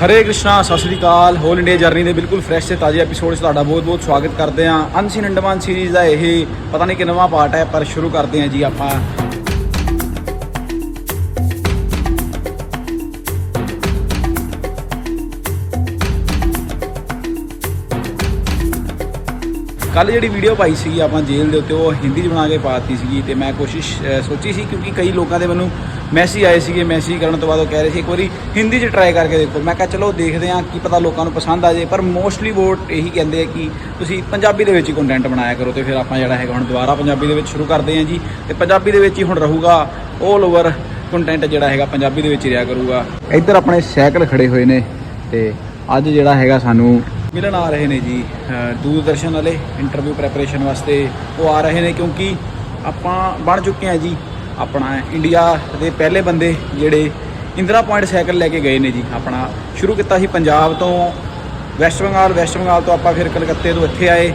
ਹਰੇ ਕ੍ਰਿਸ਼ਨਾ, ਸਤਿ ਸ੍ਰੀ ਅਕਾਲ। ਹੋਲ ਇੰਡੀਆ ਜਰਨੀ ਦੇ ਬਿਲਕੁਲ ਫਰੈਸ਼ ਤੇ ਤਾਜ਼ੇ ਐਪੀਸੋਡ 'ਚ ਤੁਹਾਡਾ ਬਹੁਤ-ਬਹੁਤ ਸਵਾਗਤ ਕਰਦੇ ਹਾਂ। ਅਨਸੀਨ ਅੰਡਮਾਨ ਸੀਰੀਜ਼ ਦਾ ਇਹ ਪਤਾ ਨਹੀਂ ਕਿੰਨਵਾਂ ਪਾਰਟ ਹੈ, ਪਰ ਸ਼ੁਰੂ ਕਰਦੇ ਹਾਂ ਜੀ ਆਪਾਂ। ਕੱਲ ਜਿਹੜੀ ਵੀਡੀਓ ਪਾਈ ਸੀ ਆਪਾਂ ਜੇਲ੍ਹ ਦੇ ਉੱਤੇ, ਉਹ ਹਿੰਦੀ 'ਚ ਬਣਾ ਕੇ ਪਾਤੀ ਸੀਗੀ ਤੇ ਮੈਂ ਕੋਸ਼ਿਸ਼ ਸੋਚੀ ਸੀ ਕਿਉਂਕਿ ਕਈ ਲੋਕਾਂ ਦੇ ਮੈਨੂੰ ਮੈਸੇਜ ਆਏ ਸੀਗੇ ਮੈਸੇਜ ਕਰਨ ਤੋਂ ਬਾਅਦ ਉਹ ਕਹਿ ਰਹੇ ਸੀ, ਇੱਕ ਵਾਰੀ ਹਿੰਦੀ 'ਚ ਟਰਾਈ ਕਰਕੇ ਦੇਖੋ। ਮੈਂ ਕਿਹਾ, ਚਲੋ ਦੇਖਦੇ ਹਾਂ ਕੀ ਪਤਾ ਲੋਕਾਂ ਨੂੰ ਪਸੰਦ ਆ ਜੇ, ਪਰ ਮੋਸਟਲੀ ਵੋਟ ਇਹੀ ਕਹਿੰਦੇ ਆ ਕਿ ਤੁਸੀਂ ਪੰਜਾਬੀ ਦੇ ਵਿੱਚ ਹੀ ਕੰਟੈਂਟ ਬਣਾਇਆ ਕਰੋ ਤੇ ਫਿਰ ਆਪਾਂ ਜਿਹੜਾ ਹੈਗਾ ਹੁਣ ਦੁਬਾਰਾ ਪੰਜਾਬੀ ਦੇ ਵਿੱਚ ਸ਼ੁਰੂ ਕਰਦੇ ਹਾਂ ਜੀ। ਤੇ ਪੰਜਾਬੀ ਦੇ ਵਿੱਚ ਹੀ ਹੁਣ ਰਹੂਗਾ 올 ਓਵਰ ਕੰਟੈਂਟ ਜਿਹੜਾ ਹੈਗਾ ਪੰਜਾਬੀ ਦੇ ਵਿੱਚ ਹੀ ਰਿਹਾ ਕਰੂਗਾ। ਇੱਧਰ ਆਪਣੇ ਸਾਈਕਲ ਖੜੇ ਹੋਏ ਨੇ ਤੇ ਅੱਜ ਜਿਹੜਾ ਹੈਗਾ ਸਾਨੂੰ ਮਿਲਣ ਆ ਰਹੇ ਨੇ ਜੀ ਦੂਰਦਰਸ਼ਨ ਵਾਲੇ ਇੰਟਰਵਿਊ ਪ੍ਰੈਪਰੇਸ਼ਨ ਵਾਸਤੇ ਉਹ ਆ ਰਹੇ ਨੇ ਕਿਉਂਕਿ ਆਪਾਂ ਬਣ ਚੁੱਕੇ ਹਾਂ ਜੀ, ਆਪਣਾ ਇੰਡੀਆ ਦੇ ਪਹਿਲੇ ਬੰਦੇ ਜਿਹੜੇ ਇੰਦਰਾ ਪੁਆਇੰਟ ਸਾਈਕਲ ਲੈ ਕੇ ਗਏ ਨੇ ਜੀ, ਆਪਣਾ ਸ਼ੁਰੂ ਕੀਤਾ ਸੀ ਪੰਜਾਬ ਤੋਂ ਵੈਸਟ ਬੰਗਾਲ ਵੈਸਟ ਬੰਗਾਲ ਤੋਂ ਆਪਾਂ ਫਿਰ ਕਲਕੱਤੇ ਤੋਂ ਇੱਥੇ ਆਏ,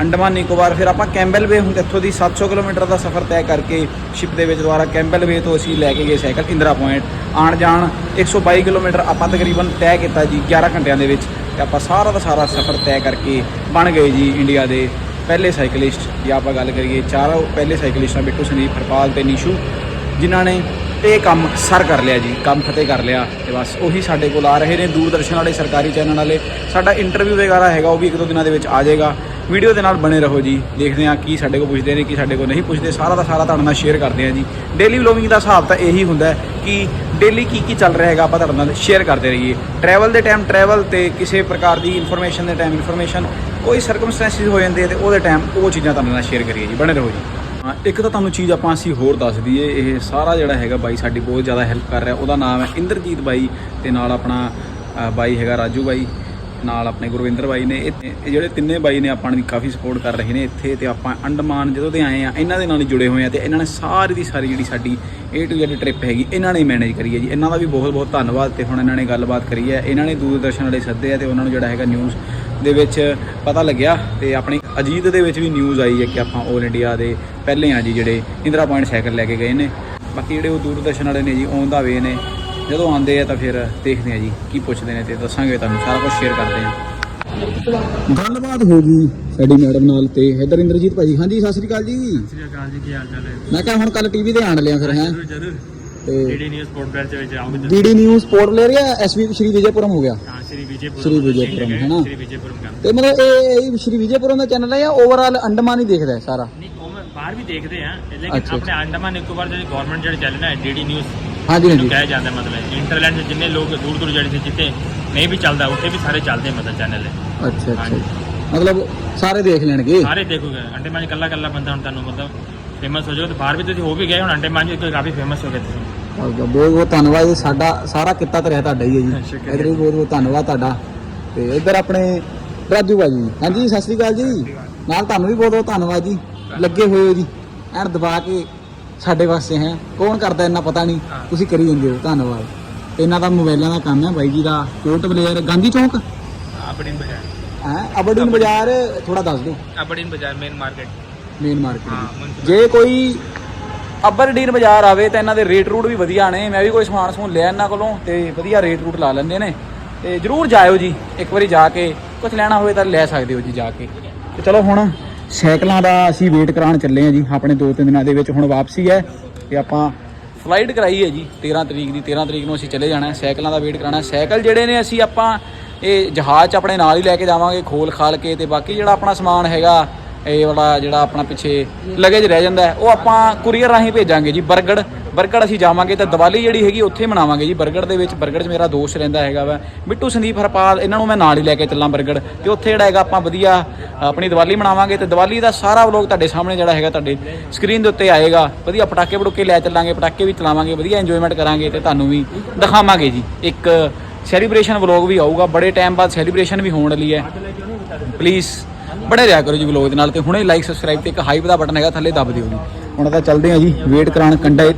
ਅੰਡਮਾਨ ਨਿਕੋਬਾਰ, ਫਿਰ ਆਪਾਂ ਕੈਂਬਲ ਵੇ ਹੁਣ ਇੱਥੋਂ ਦੀ 700 ਕਿਲੋਮੀਟਰ ਦਾ ਸਫ਼ਰ ਤੈਅ ਕਰਕੇ ਸ਼ਿਪ ਦੇ ਵਿੱਚ ਦੁਆਰਾ ਕੈਂਬਲ ਵੇ ਤੋਂ ਅਸੀਂ ਲੈ ਕੇ ਗਏ ਸਾਈਕਲ, ਇੰਦਰਾ ਪੁਆਇੰਟ। ਆਣ ਜਾਣ 122 ਕਿਲੋਮੀਟਰ ਆਪਾਂ ਤਕਰੀਬਨ ਤੈਅ ਕੀਤਾ ਜੀ 11 ਘੰਟਿਆਂ ਦੇ ਵਿੱਚ। ਤੇ ਆਪਾਂ ਸਾਰਾ ਦਾ ਸਾਰਾ ਸਫ਼ਰ ਤੈਅ ਕਰਕੇ ਬਣ ਗਏ ਜੀ ਇੰਡੀਆ ਦੇ ਪਹਿਲੇ ਸਾਈਕਲਿਸਟ ਜੇ ਆਪਾਂ ਗੱਲ ਕਰੀਏ, ਚਾਰੋਂ ਪਹਿਲੇ ਸਾਈਕਲਿਸਟਾਂ ਬਿੱਟੂ ਸੰਦੀਪ ਹਰਪਾਲ ਤੇ ਨੀਸ਼ੂ, ਜਿਨ੍ਹਾਂ ਨੇ ਇਹ ਕੰਮ ਸਰ ਕਰ ਲਿਆ ਜੀ, ਕੰਮ ਫਤਿਹ ਕਰ ਲਿਆ ਤੇ ਬਸ ਉਹੀ ਸਾਡੇ ਕੋਲ ਆ ਰਹੇ ਨੇ, ਦੂਰਦਰਸ਼ਨ ਵਾਲੇ, ਸਰਕਾਰੀ ਚੈਨਲ ਵਾਲੇ, ਸਾਡਾ ਇੰਟਰਵਿਊ ਵਗੈਰਾ ਹੈਗਾ, ਉਹ ਵੀ ਇੱਕ ਦੋ ਦਿਨਾਂ ਦੇ ਵਿੱਚ ਆ ਜਾਏਗਾ। ਵੀਡੀਓ ਦੇ ਨਾਲ ਬਣੇ ਰਹੋ ਜੀ। ਦੇਖਦੇ ਹਾਂ ਕੀ ਸਾਡੇ ਕੋਲ ਪੁੱਛਦੇ ਨੇ ਕੀ ਸਾਡੇ ਕੋਲ ਨਹੀਂ ਪੁੱਛਦੇ। ਸਾਰਾ ਦਾ ਸਾਰਾ ਤੁਹਾਡੇ ਨਾਲ ਸ਼ੇਅਰ ਕਰਦੇ ਹਾਂ ਜੀ। ਡੇਲੀ ਵਲੋਗਿੰਗ ਦਾ ਹਿਸਾਬ ਤਾਂ ਇਹੀ ਹੁੰਦਾ ਕਿ ਡੇਲੀ ਕੀ ਕੀ ਚੱਲ ਰਿਹਾ ਹੈਗਾ ਆਪਾਂ ਤੁਹਾਡੇ ਨਾਲ ਸ਼ੇਅਰ ਕਰਦੇ ਰਹੀਏ। ਟਰੈਵਲ ਦੇ ਟਾਈਮ ਟਰੈਵਲ ਤੇ ਕਿਸੇ ਪ੍ਰਕਾਰ ਦੀ ਇਨਫੋਰਮੇਸ਼ਨ ਦੇ ਟਾਈਮ ਇਨਫੋਰਮੇਸ਼ਨ ਕੋਈ ਸਰਕਮਸਟੈਂਸਿਸ ਹੋ ਜਾਂਦੇ ਆ ਤੇ ਉਹਦੇ ਟਾਈਮ ਉਹ ਚੀਜ਼ਾਂ ਤੁਹਾਡੇ ਨਾਲ ਸ਼ੇਅਰ ਕਰੀਏ ਜੀ। ਬਣੇ ਰਹੋ ਜੀ। ਹਾਂ, ਇੱਕ ਤਾਂ ਤੁਹਾਨੂੰ ਚੀਜ਼ ਆਪਾਂ ਅਸੀਂ ਹੋਰ ਦੱਸ ਦਈਏ ਇਹ ਸਾਰਾ ਜਿਹੜਾ ਹੈਗਾ ਬਾਈ ਸਾਡੀ ਬਹੁਤ ਜ਼ਿਆਦਾ ਹੈਲਪ ਕਰ ਰਿਹਾ। ਉਹਦਾ ਨਾਮ ਹੈ ਇੰਦਰਜੀਤ ਬਾਈ ਤੇ ਨਾਲ ਆਪਣਾ ਬਾਈ ਹੈਗਾ ਰਾਜੂ ਬਾਈ। ਨਾਲ ਆਪਣੇ ਗੁਰਵਿੰਦਰ ਬਾਈ ਨੇ, ਇਹ ਜਿਹੜੇ ਤਿੰਨੇ ਬਾਈ ਨੇ ਆਪਾਂ ਨੂੰ ਕਾਫੀ ਸਪੋਰਟ ਕਰ ਰਹੇ ਨੇ ਇੱਥੇ ਤੇ ਆਪਾਂ ਅੰਡਮਾਨ ਜਦੋਂ ਦੇ ਆਏ ਆ, ਇਹਨਾਂ ਦੇ ਨਾਲ ਹੀ ਜੁੜੇ ਹੋਏ ਆ ਤੇ ਇਹਨਾਂ ਨੇ ਸਾਰੀ ਦੀ ਸਾਰੀ ਜਿਹੜੀ ਸਾਡੀ A to Z ਟ੍ਰਿਪ ਹੈਗੀ, ਇਹਨਾਂ ਨੇ ਮੈਨੇਜ ਕਰੀ ਹੈ ਜੀ। ਇਹਨਾਂ ਦਾ ਵੀ ਬਹੁਤ ਬਹੁਤ ਧੰਨਵਾਦ ਤੇ ਹੁਣ ਇਹਨਾਂ ਨੇ ਗੱਲਬਾਤ ਕਰੀ ਹੈ। ਇਹਨਾਂ ਨੇ ਦੂਰਦਰਸ਼ਨ ਵਾਲੇ ਸੱਦੇ ਆ ਤੇ ਉਹਨਾਂ ਨੂੰ ਜਿਹੜਾ ਹੈਗਾ ਨਿਊਜ਼ ਦੇ ਵਿੱਚ ਪਤਾ ਲੱਗਿਆ ਤੇ ਆਪਣੀ ਅਜੀਤ ਦੇ ਵਿੱਚ ਵੀ ਨਿਊਜ਼ ਆਈ ਹੈ ਕਿ ਆਪਾਂ 올 ਇੰਡੀਆ ਦੇ ਪਹਿਲੇ ਆ ਜੀ ਜਿਹੜੇ ਇੰਦਰਾ ਪੁਆਇੰਟ ਸਾਈਕਲ ਲੈ ਕੇ ਗਏ ਨੇ। ਬਾਕੀ ਜਿਹੜੇ ਉਹ ਦੂਰਦਰਸ਼ਨ ਵਾਲੇ ਨੇ ਜੀ ਔਨ ਦਾ ਵੇ ਨੇ। ਜਦੋਂ ਆਉਂਦੇ ਆ ਤਾਂ ਫਿਰ ਦੇਖਦੇ ਆ ਜੀ ਕੀ ਪੁੱਛਦੇ ਨੇ ਤੇ ਦੱਸਾਂਗੇ ਤੁਹਾਨੂੰ ਸਾਰਾ ਕੁਝ ਸ਼ੇਅਰ ਕਰਦੇ ਆ। ਗੱਲਬਾਤ ਹੋ ਗਈ ਸਾਡੀ ਮੈਡਮ ਨਾਲ ਤੇ ਇਧਰ ਇੰਦਰਜੀਤ ਭਾਜੀ। ਹਾਂਜੀ ਸਤਿ ਸ੍ਰੀ ਅਕਾਲ ਜੀ। ਸ੍ਰੀ ਅਕਾਲ ਜੀ ਕੀ ਹਾਲ ਚਾਲ ਹੈ? ਮੈਂ ਕਿਹਾ ਹੁਣ ਕੱਲ ਟੀਵੀ ਤੇ ਆਣ ਲਿਆ ਫਿਰ ਹੈ। ਜਰੂਰ ਜਰੂਰ। ਤੇ ਡੀਡੀ ਨਿਊਜ਼ ਸਪੋਰਟ ਬ੍ਰਾਂਚ ਵਿੱਚ ਆਉਂਗੇ ਡੀਡੀ ਨਿਊਜ਼ ਸਪੋਰਟ ਪਲੇਅਰ ਜਾਂ ਐਸਵੀ ਸ਼੍ਰੀ ਵਿਜੇਪੁਰਮ ਹੋ ਗਿਆ? ਹਾਂ ਸ਼੍ਰੀ ਵਿਜੇਪੁਰਮ। ਸ਼੍ਰੀ ਵਿਜੇਪੁਰਮ, ਹੈ ਨਾ? ਸ਼੍ਰੀ ਵਿਜੇਪੁਰਮ ਕੰਮ ਤੇ ਮਤਲਬ ਇਹ ਇਹ ਸ਼੍ਰੀ ਵਿਜੇਪੁਰਮ ਦਾ ਚੈਨਲ ਹੈ ਜਾਂ ਓਵਰਆਲ ਅੰਡਮਾਨ ਹੀ ਦੇਖਦਾ ਹੈ ਸਾਰਾ? ਨਹੀਂ ਬਾਹਰ ਵੀ ਦੇਖਦੇ ਆ ਲੇਕਿਨ ਆਪਣੇ ਅੰਡਮਾਨ ਨਿਕੋਬਾਰ ਜਿਹੜੀ ਗਵਰਨਮੈਂਟ ਜਿਹੜੇ ਚੱਲ ਨਾ ਡੀਡੀ ਨਿਊਜ਼ ਹਾਂਜੀ ਹਾਂਜੀ। ਕਿਹਾ ਜਾਂਦਾ ਮਤਲਬ ਇੰਟਰਲੈਂਡ ਦੇ ਜਿੰਨੇ ਲੋਕ ਦੂਰ ਦੂਰ ਜਿਹੜੇ ਸੀ ਜਿੱਥੇ ਨਹੀਂ ਵੀ ਚੱਲਦਾ ਉੱਥੇ ਵੀ ਸਾਰੇ ਚੱਲਦੇ ਮਤਲਬ ਚੈਨਲ ਅੱਛਾ ਅੱਛਾ। ਮਤਲਬ ਸਾਰੇ ਦੇਖ ਲੈਣਗੇ? ਸਾਰੇ ਦੇਖੋਗੇ। ਅੰਡੇਮਾਨ 'ਚ ਕੱਲਾ ਕੱਲਾ ਬੰਦਾ ਹੁਣ ਤੁਹਾਨੂੰ ਮਤਲਬ ਫੇਮਸ ਹੋ ਜਾਓ ਤੇ ਬਾਹਰ ਵੀ ਤੁਸੀਂ ਹੋ ਵੀ ਗਏ ਹੁਣ ਅੰਡੇਮਾਨ 'ਚ ਕਾਫੀ ਫੇਮਸ ਹੋ ਗਏ ਤੁਸੀਂ। ਬਹੁਤ ਬਹੁਤ ਧੰਨਵਾਦ। ਜੀ ਸਾਡਾ ਸਾਰਾ ਕਿੱਤਾ ਤਾਂ ਰਿਹਾ ਤੁਹਾਡਾ ਹੀ ਹੈ ਜੀ। ਇਧਰ ਵੀ ਬਹੁਤ ਬਹੁਤ ਧੰਨਵਾਦ ਤੁਹਾਡਾ। ਤੇ ਇੱਧਰ ਆਪਣੇ ਰਾਜੂ ਭਾਜੀ। ਹਾਂਜੀ ਸਤਿ ਸ੍ਰੀ ਅਕਾਲ ਜੀ। ਨਾਲ ਤੁਹਾਨੂੰ ਵੀ ਬਹੁਤ ਬਹੁਤ ਧੰਨਵਾਦ ਜੀ। ਲੱਗੇ ਹੋਏ ਹੋ ਜੀ। ਐਨ ਦਬਾ ਕੇ ਸਾਡੇ ਵਾਸਤੇ ਹੈ। ਕੌਣ ਕਰਦਾ ਇੰਨਾ ਪਤਾ ਨਹੀਂ। ਤੁਸੀਂ ਕਰੀ ਜਾਂਦੇ ਹੋ। ਧੰਨਵਾਦ। ਤੇ ਇਹਨਾਂ ਦਾ ਮੋਬਾਈਲਾਂ ਦਾ ਕੰਮ ਹੈ ਬਾਈ ਜੀ ਦਾ। ਕੋਟ ਬਲੇਅਰ ਗਾਂਧੀ ਚੌਂਕ? ਅਬੜਿਨ ਬਾਜ਼ਾਰ। ਹੈ? ਅਬਰਡੀਨ ਬਾਜ਼ਾਰ ਥੋੜਾ ਦੱਸ ਦਿਓ। ਅਬੜਿਨ ਬਾਜ਼ਾਰ ਮੇਨ ਮਾਰਕੀਟ ਮੇਨ ਹਾਂ, ਮਾਰਕੀਟ ਮੁਨਸਪਲ। ਜੇ ਕੋਈ ਅਬਰਡੀਨ ਬਾਜ਼ਾਰ ਆਵੇ ਤਾਂ ਇਹਨਾਂ ਦੇ ਰੇਟ ਰੂਟ ਵੀ ਵਧੀਆ ਨੇ। ਮੈਂ ਵੀ ਕੋਈ ਸਮਾਨ ਸਮੂਨ ਲਿਆ ਇਹਨਾਂ ਕੋਲੋਂ ਤੇ ਵਧੀਆ ਰੇਟ ਰੂਟ ਲਾ ਲੈਂਦੇ ਨੇ। ਤੇ ਜਰੂਰ ਜਾਇਓ ਜੀ। ਇੱਕ ਵਾਰੀ ਜਾ ਕੇ ਕੁਝ ਲੈਣਾ ਹੋਵੇ ਤਾਂ ਲੈ ਸਕਦੇ ਹੋ ਜੀ ਜਾ ਕੇ। ਤੇ ਚਲੋ ਹੁਣ ਸਾਈਕਲਾਂ ਦਾ ਅਸੀਂ ਵੇਟ ਕਰਾਉਣ ਚੱਲੇ ਆ ਜੀ, ਆਪਣੇ ਦੋ ਤਿੰਨ ਦਿਨਾਂ ਦੇ ਵਿੱਚ ਹੁਣ ਵਾਪਸੀ ਹੈ ਤੇ ਆਪਾਂ ਫਲਾਈਟ ਕਰਾਈ ਹੈ ਜੀ 13 ਤਰੀਕ ਦੀ 13 ਤਰੀਕ ਨੂੰ ਅਸੀਂ ਚਲੇ ਜਾਣਾ ਹੈ, ਸਾਈਕਲਾਂ ਦਾ ਵੇਟ ਕਰਾਉਣਾ ਸਾਈਕਲ ਜਿਹੜੇ ਨੇ ਅਸੀਂ ਆਪਾਂ ਇਹ ਜਹਾਜ਼ 'ਚ ਆਪਣੇ ਨਾਲ ਹੀ ਲੈ ਕੇ ਜਾਵਾਂਗੇ, ਖੋਲ ਖਾਲ ਕੇ ਤੇ ਬਾਕੀ ਜਿਹੜਾ ਆਪਣਾ ਸਮਾਨ ਹੈਗਾ, ਇਹ ਵਾਲਾ ਜਿਹੜਾ ਆਪਣਾ ਪਿੱਛੇ ਲਗੇਜ ਰਹਿ ਜਾਂਦਾ ਉਹ ਆਪਾਂ ਕੁਰੀਅਰ ਰਾਹੀਂ ਭੇਜਾਂਗੇ ਜੀ, ਬਰਗੜ ਬਰਗੜ ਅਸੀਂ ਜਾਵਾਂਗੇ ਤਾਂ ਦੀਵਾਲੀ ਜਿਹੜੀ ਹੈਗੀ ਉੱਥੇ ਮਨਾਵਾਂਗੇ ਜੀ। ਬਰਗੜ ਦੇ ਵਿੱਚ, ਬਰਗੜ 'ਚ ਮੇਰਾ ਦੋਸਤ ਰਹਿੰਦਾ ਹੈਗਾ ਵਾ। ਮਿੱਟੂ ਸੰਦੀਪ ਹਰਪਾਲ, ਇਹਨਾਂ ਨੂੰ ਮੈਂ ਨਾਲ ਹੀ ਲੈ ਕੇ ਚੱਲਾਂ ਬਰਗੜ। ਤੇ ਉੱਥੇ ਜਿਹੜਾ ਹੈਗਾ ਆਪਾਂ ਵਧੀਆ, ਆਪਣੀ ਦੀਵਾਲੀ ਮਨਾਵਾਂਗੇ ਤੇ ਦੀਵਾਲੀ ਦਾ ਸਾਰਾ ਵਲੋਗ ਤੁਹਾਡੇ ਸਾਹਮਣੇ ਜਿਹੜਾ ਹੈਗਾ ਤੁਹਾਡੇ ਸਕਰੀਨ ਦੇ ਉੱਤੇ ਆਏਗਾ। ਵਧੀਆ ਪਟਾਕੇ ਪਟੂਕੇ ਲੈ ਚੱਲਾਂਗੇ, ਪਟਾਕੇ ਵੀ ਚਲਾਵਾਂਗੇ, ਵਧੀਆ ਇੰਜੋਇਮੈਂਟ ਕਰਾਂਗੇ ਤੇ ਤੁਹਾਨੂੰ ਵੀ ਦਿਖਾਵਾਂਗੇ ਜੀ। ਇੱਕ ਸੈਲੀਬ੍ਰੇਸ਼ਨ ਵਲੋਗ ਵੀ ਆਊਗਾ, ਬੜੇ ਟਾਈਮ ਬਾਅਦ ਸੈਲੀਬ੍ਰੇਸ਼ਨ ਵੀ ਹੋਣ ਵਾਲੀ ਹੈ। ਪਲੀਜ਼ ਬੜੇ ਰਿਹਾ ਕਰੋ ਜੀ ਵਲੋਗ ਦੇ ਨਾਲ ਤੇ ਹੁਣੇ ਲਾਈਕ ਸਬਸਕ੍ਰਾਈਬ ਤੇ ਇੱਕ ਹਾਈਪ ਦਾ ਬਟਨ ਹੈਗਾ, ਥੱਲੇ ਦੱਬ ਦਿਓ ਜੀ। ਹੁਣ ਤਾਂ ਚੱਲਦੇ ਆ ਜੀ, ਵੇਟ ਕਰਾਉਣ ਕੰਡੇ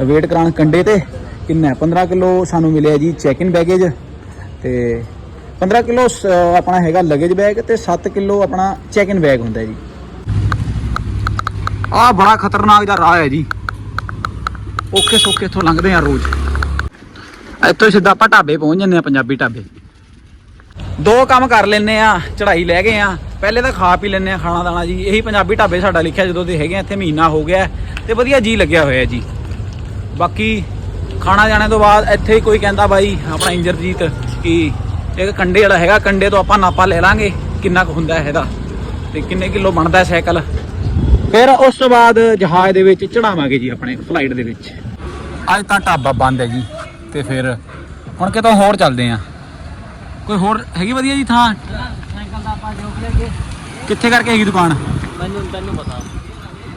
ਵੇਟ ਕਰਾਉਣ ਕੰਡੇ ਤੇ ਕਿੰਨਾ ਹੈ? 15 ਕਿਲੋ ਸਾਨੂੰ ਮਿਲਿਆ ਜੀ ਚੈੱਕ ਇਨ ਬੈਗੇਜ ਤੇ 15 ਕਿਲੋ ਆਪਣਾ ਹੈਗਾ ਲਗੇਜ ਬੈਗ ਤੇ 7 ਕਿਲੋ ਆਪਣਾ ਚੈੱਕ ਇਨ ਬੈਗ ਹੁੰਦਾ ਜੀ। ਆਹ ਬੜਾ ਖਤਰਨਾਕ ਦਾ ਰਾਹ ਹੈ ਜੀ। ਔਖੇ ਸੌਖੇ ਇੱਥੋਂ ਲੰਘਦੇ ਆ ਰੋਜ਼। ਇੱਥੋਂ ਸਿੱਧਾ ਆਪਾਂ ਢਾਬੇ ਪਹੁੰਚ ਜੰਨੇ ਆ ਪੰਜਾਬੀ ਢਾਬੇ। ਦੋ ਕੰਮ ਕਰ ਲੈਨੇ ਆ ਚੜਾਈ ਲੈ ਗਏ ਆ ਪਹਿਲੇ ਤਾਂ ਖਾ ਪੀ ਲੈਨੇ ਆ ਖਾਣਾ ਦਾਣਾ ਜੀ। ਇਹੀ ਪੰਜਾਬੀ ਢਾਬੇ ਸਾਡਾ ਲਿਖਿਆ ਜਦੋਂ ਦੇ ਹੈਗੇ ਆ, ਇੱਥੇ ਮਹੀਨਾ ਹੋ ਗਿਆ ਹੈ ਤੇ ਵਧੀਆ ਜੀ ਲੱਗਿਆ ਹੋਇਆ ਜੀ। ਬਾਕੀ ਖਾਣਾ ਜਾਣੇ ਤੋਂ ਬਾਅਦ ਇੱਥੇ ਹੀ ਕੋਈ ਕਹਿੰਦਾ ਬਾਈ ਆਪਣਾ ਇੰਜਰਜੀਤ ਕਿ ਇੱਕ ਕੰਡੇ ਵਾਲਾ ਹੈਗਾ ਕੰਡੇ ਤੋਂ ਆਪਾਂ ਨਾਪਾ ਲੈ ਲਾਂਗੇ ਕਿੰਨਾ ਕੁ ਹੁੰਦਾ ਹੈ ਇਹਦਾ ਤੇ ਕਿੰਨੇ ਕਿਲੋ ਬਣਦਾ ਸਾਈਕਲ। ਫਿਰ ਉਸ ਤੋਂ ਬਾਅਦ ਜਹਾਜ਼ ਦੇ ਵਿੱਚ ਚੜਾਵਾਂਗੇ ਜੀ ਆਪਣੇ ਫਲਾਈਟ ਦੇ ਵਿੱਚ। ਅੱਜ ਤਾਂ ਢਾਬਾ ਬੰਦ ਹੈ ਜੀ ਤੇ ਫਿਰ ਹੁਣ ਕਿਤੋਂ ਹੋਰ ਚੱਲਦੇ ਆ ਕੋਈ ਹੋਰ ਹੈਗੀ ਵਧੀਆ ਜੀ ਥਾਂ? ਸਾਈਕਲ ਦਾ ਆਪਾਂ ਜੋਕ ਲੈ ਕੇ। ਕਿੱਥੇ ਕਰਕੇ ਹੈਗੀ ਦੁਕਾਨ? ਮੈਨੂੰ ਤੈਨੂੰ ਪਤਾ।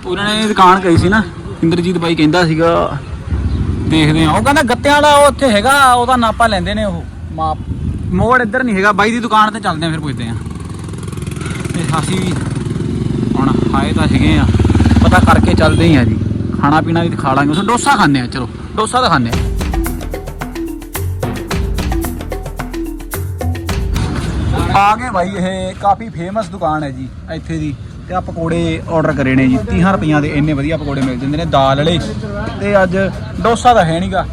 ਉਹਨਾਂ ਨੇ ਦੁਕਾਨ ਕਹੀ ਸੀ ਨਾ ਇੰਦਰਜੀਤ ਬਾਈ ਕਹਿੰਦਾ ਸੀਗਾ ਦੇਖਦੇ ਆ ਉਹ ਕਹਿੰਦਾ ਗੱਤਿਆਂ ਵਾਲਾ ਉਹ ਉੱਥੇ ਹੈਗਾ, ਉਹਦਾ ਨਾਪਾ ਲੈਂਦੇ ਨੇ ਉਹ। ਮਾਪ। ਮੋੜ ਇੱਧਰ ਨਹੀਂ ਹੈਗਾ, ਬਾਈ ਦੀ ਦੁਕਾਨ ਤੇ ਚੱਲਦੇ ਆ ਫਿਰ ਪੁੱਛਦੇ ਆ ਤੇ ਅਸੀਂ ਵੀ ਹੁਣ ਆਏ ਤਾਂ ਹੈਗੇ ਆ ਪਤਾ ਕਰਕੇ ਚੱਲਦੇ ਹੀ ਆ ਜੀ। ਖਾਣਾ ਪੀਣਾ ਵੀ ਖਾ ਲਾਂਗੇ। ਉਸ ਡੋਸਾ ਖਾਣੇ ਆ ਚਲੋ, ਡੋਸਾ ਤਾਂ ਖਾਣੇ ਆ ਆ ਗਏ ਭਾਈ ਇਹ ਕਾਫੀ ਫੇਮਸ ਦੁਕਾਨ ਹੈ ਜੀ, ਇੱਥੇ ਦੀ। ਤੇ ਆ ਪਕੌੜੇ ਆਰਡਰ ਕਰੇ ਨੇ ਜੀ 30 ਰੁਪਈਆਂ ਦੇ ਇੰਨੇ ਵਧੀਆ ਪਕੌੜੇ ਮਿਲ ਜਾਂਦੇ ਨੇ ਦਾਲ ਵਾਲੇ। ਤੇ ਅੱਜ ਡੋਸਾ ਤਾਂ ਹੈ ਨਹੀਂਗਾ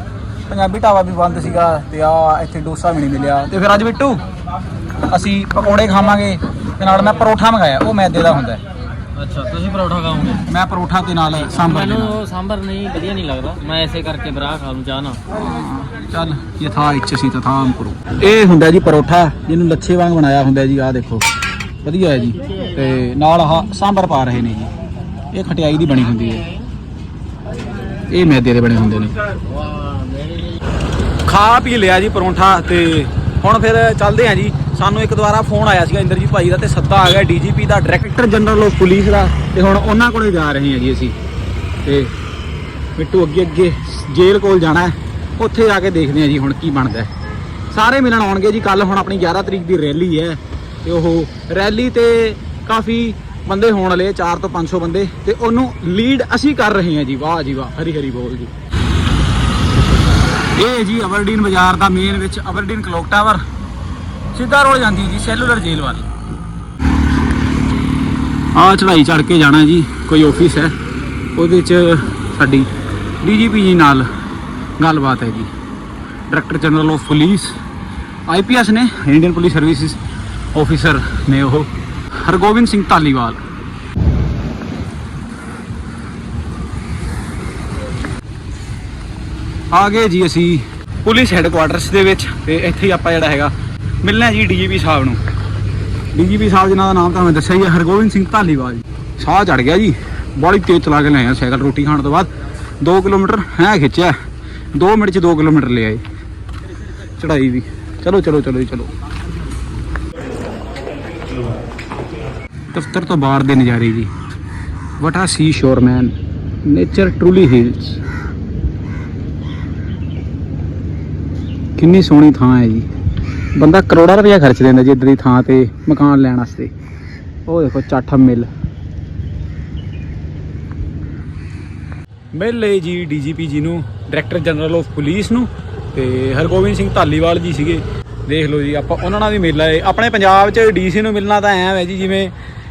ਪੰਜਾਬੀ ਢਾਬਾ ਵੀ ਬੰਦ ਸੀਗਾ ਤੇ ਆ ਇੱਥੇ ਡੋਸਾ ਵੀ ਨਹੀਂ ਮਿਲਿਆ। ਤੇ ਫਿਰ ਅੱਜ ਬਿੱਟੂ ਅਸੀਂ ਪਕੌੜੇ ਖਾਵਾਂਗੇ ਤੇ ਨਾਲ ਮੈਂ ਪਰੌਠਾ ਮੰਗਾਇਆ ਉਹ ਮੈਦੇ ਦਾ ਹੁੰਦਾ। ਅੱਛਾ ਤੁਸੀਂ ਪਰੌਠਾ ਖਾਓਗੇ? ਮੈਂ ਪਰੌਠਾ ਤੇ ਨਾਲ ਸਾਂਬਰ ਮੈਨੂੰ ਉਹ ਸਾਂਬਰ ਨਹੀਂ ਵਧੀਆ ਨਹੀਂ ਲੱਗਦਾ। ਮੈਂ ਐਸੇ ਕਰਕੇ ਬਰਾ ਖਾ ਲੂੰ ਚਾਹ ਨਾ ਚੱਲ ਯਥਾ ਇੱਛਸੀ ਤਥਾਮ ਕਰੋ ਇਹ ਹੁੰਦਾ ਜੀ ਪਰੌਠਾ ਜਿਹਨੂੰ ਲੱਛੇ ਵਾਂਗ ਬਣਾਇਆ ਹੁੰਦਾ ਜੀ ਆਹ ਦੇਖੋ। ਵਧੀਆ ਹੈ ਜੀ। ਤੇ ਨਾਲ ਆਹ ਸਾਂਬਰ ਪਾ ਰਹੇ ਨੇ ਜੀ। ਇਹ ਖਟਿਆਈ ਦੀ ਬਣੀ ਹੁੰਦੀ ਹੈ। ਇਹ ਮੈਦੇ ਦੇ ਬਣੇ ਹੁੰਦੇ ਨੇ। ਖਾ ਪੀ ਲਿਆ ਜੀ ਪਰੌਂਠਾ ਤੇ ਹੁਣ ਫਿਰ ਚੱਲਦੇ ਆ ਜੀ। ਸਾਨੂੰ ਇੱਕ ਦੁਬਾਰਾ ਫੋਨ ਆਇਆ ਸੀਗਾ ਇੰਦਰਜੀਤ ਭਾਈ ਦਾ ਤੇ ਸੱਦਾ ਆ ਗਿਆ ਡੀਜੀਪੀ ਦਾ, ਡਾਇਰੈਕਟਰ ਜਨਰਲ ਆਫ ਪੁਲਿਸ ਦਾ ਤੇ ਹੁਣ ਉਹਨਾਂ ਕੋਲੇ ਜਾ ਰਹੇ ਹਾਂ ਜੀ ਅਸੀਂ। ਤੇ ਮਿੱਟੂ ਅੱਗੇ ਅੱਗੇ ਜੇਲ੍ਹ ਕੋਲ ਜਾਣਾ ਹੈ। ਉੱਥੇ ਜਾ ਕੇ ਦੇਖਦੇ ਹਾਂ ਜੀ ਹੁਣ ਕੀ ਬਣਦਾ ਸਾਰੇ ਮਿਲਣ ਆਉਣਗੇ ਜੀ। ਕੱਲ ਹੁਣ ਆਪਣੀ 11 ਤਰੀਕ ਦੀ ਰੈਲੀ ਹੈ ਤੇ ਉਹ ਰੈਲੀ ਤੇ ਕਾਫੀ ਬੰਦੇ ਹੋਣ ਵਾਲੇ 4 ਤੋਂ 500 ਬੰਦੇ ਤੇ ਉਹਨੂੰ ਲੀਡ ਅਸੀਂ ਕਰ ਰਹੇ ਹਾਂ ਜੀ, ਵਾਹ ਜੀ ਵਾਹ, ਹਰੀ ਹਰੀ ਬੋਲ ਜੀ। ਇਹ ਜੀ ਅਵਰਡੀਨ ਬਾਜ਼ਾਰ ਦਾ ਮੇਨ ਵਿੱਚ, ਅਵਰਡੀਨ ਕਲੋਕ ਟਾਵਰ ਸਿੱਧਾ ਰੋਡ ਜਾਂਦੀ ਜੀ ਸੈਲੂਲਰ ਜੇਲ੍ਹ ਵੱਲ। ਆ ਚੜਾਈ ਚੜ ਕੇ ਜਾਣਾ ਜੀ, ਕੋਈ ਆਫਿਸ ਹੈ। ਉਹਦੇ ਚ ਸਾਡੀ ਡੀਜੀਪੀ ਜੀ ਨਾਲ ਗੱਲਬਾਤ ਹੈ ਜੀ। Director general of police IPS ਨੇ ਇੰਡੀਅਨ ਪੁਲਿਸ ਸਰਵਿਸਿਜ਼ ਆਫੀਸਰ ਨੇ ਉਹ। ਹਰਗੋਬਿੰਦ ਸਿੰਘ ਧਾਲੀਵਾਲ। ਆ ਗਏ ਜੀ ਅਸੀਂ ਪੁਲਿਸ ਹੈੱਡਕੁਆਟਰਸ ਦੇ ਵਿੱਚ ਤੇ ਇੱਥੇ ਹੀ ਆਪਾਂ ਜਿਹੜਾ ਹੈਗਾ ਮਿਲਣਾ ਜੀ ਡੀਜੀਪੀ ਸਾਹਿਬ ਨੂੰ। ਡੀਜੀਪੀ ਸਾਹਿਬ ਜਿਨ੍ਹਾਂ ਦਾ ਨਾਮ ਤੁਹਾਨੂੰ ਦੱਸਿਆ ਹੀ ਹੈ ਹਰਗੋਬਿੰਦ ਸਿੰਘ ਧਾਲੀਵਾਲ ਜੀ। ਸਾਹ ਚੜ ਗਿਆ ਜੀ, ਬੜੀ ਤੇਜ਼ ਚਲਾ ਕੇ ਲਿਆਇਆ ਸਾਈਕਲ ਰੋਟੀ ਖਾਣ ਤੋਂ ਬਾਅਦ। 2 ਕਿਲੋਮੀਟਰ ਹੈ ਖਿੱਚਿਆ 2 ਮਿੰਟ ਚ 2 ਕਿਲੋਮੀਟਰ ਲੈ ਆਏ। ਚੜਾਈ ਵੀ। ਚਲੋ ਚਲੋ ਚਲੋ ਜੀ, ਚਲੋ। ਦਫ਼ਤਰ ਤੋਂ ਬਾਹਰ ਦੇ ਨਜ਼ਾਰੇ ਜੀ। What a sea shore man nature truly heals ਕਿੰਨੀ ਸੋਹਣੀ ਥਾਂ ਹੈ ਜੀ। ਬੰਦਾ ਕਰੋੜਾਂ ਰੁਪਇਆ ਖਰਚ ਦਿੰਦਾ ਜੀ ਇੱਦਾਂ ਦੀ ਥਾਂ ਤੇ ਮਕਾਨ ਲੈਣ ਵਾਸਤੇ। ਉਹ ਦੇਖੋ ਚਾਠਮ ਮਿਲ। ਮਿਲ ਲਈ ਜੀ ਡੀਜੀਪੀ ਜੀ ਨੂੰ, ਡਾਇਰੈਕਟਰ ਜਨਰਲ ਆਫ ਪੁਲਿਸ ਨੂੰ ਤੇ ਹਰਗੋਬਿੰਦ ਸਿੰਘ ਧਾਲੀਵਾਲ ਜੀ ਸੀਗੇ। ਦੇਖ ਲਓ ਜੀ, ਆਪਾਂ ਉਹਨਾਂ ਨਾਲ ਵੀ ਮਿਲ ਆਏ। ਆਪਣੇ ਪੰਜਾਬ 'ਚ ਡੀਸੀ ਨੂੰ ਮਿਲਣਾ ਤਾਂ ਐਂ ਹੈ ਜੀ, ਜਿਵੇਂ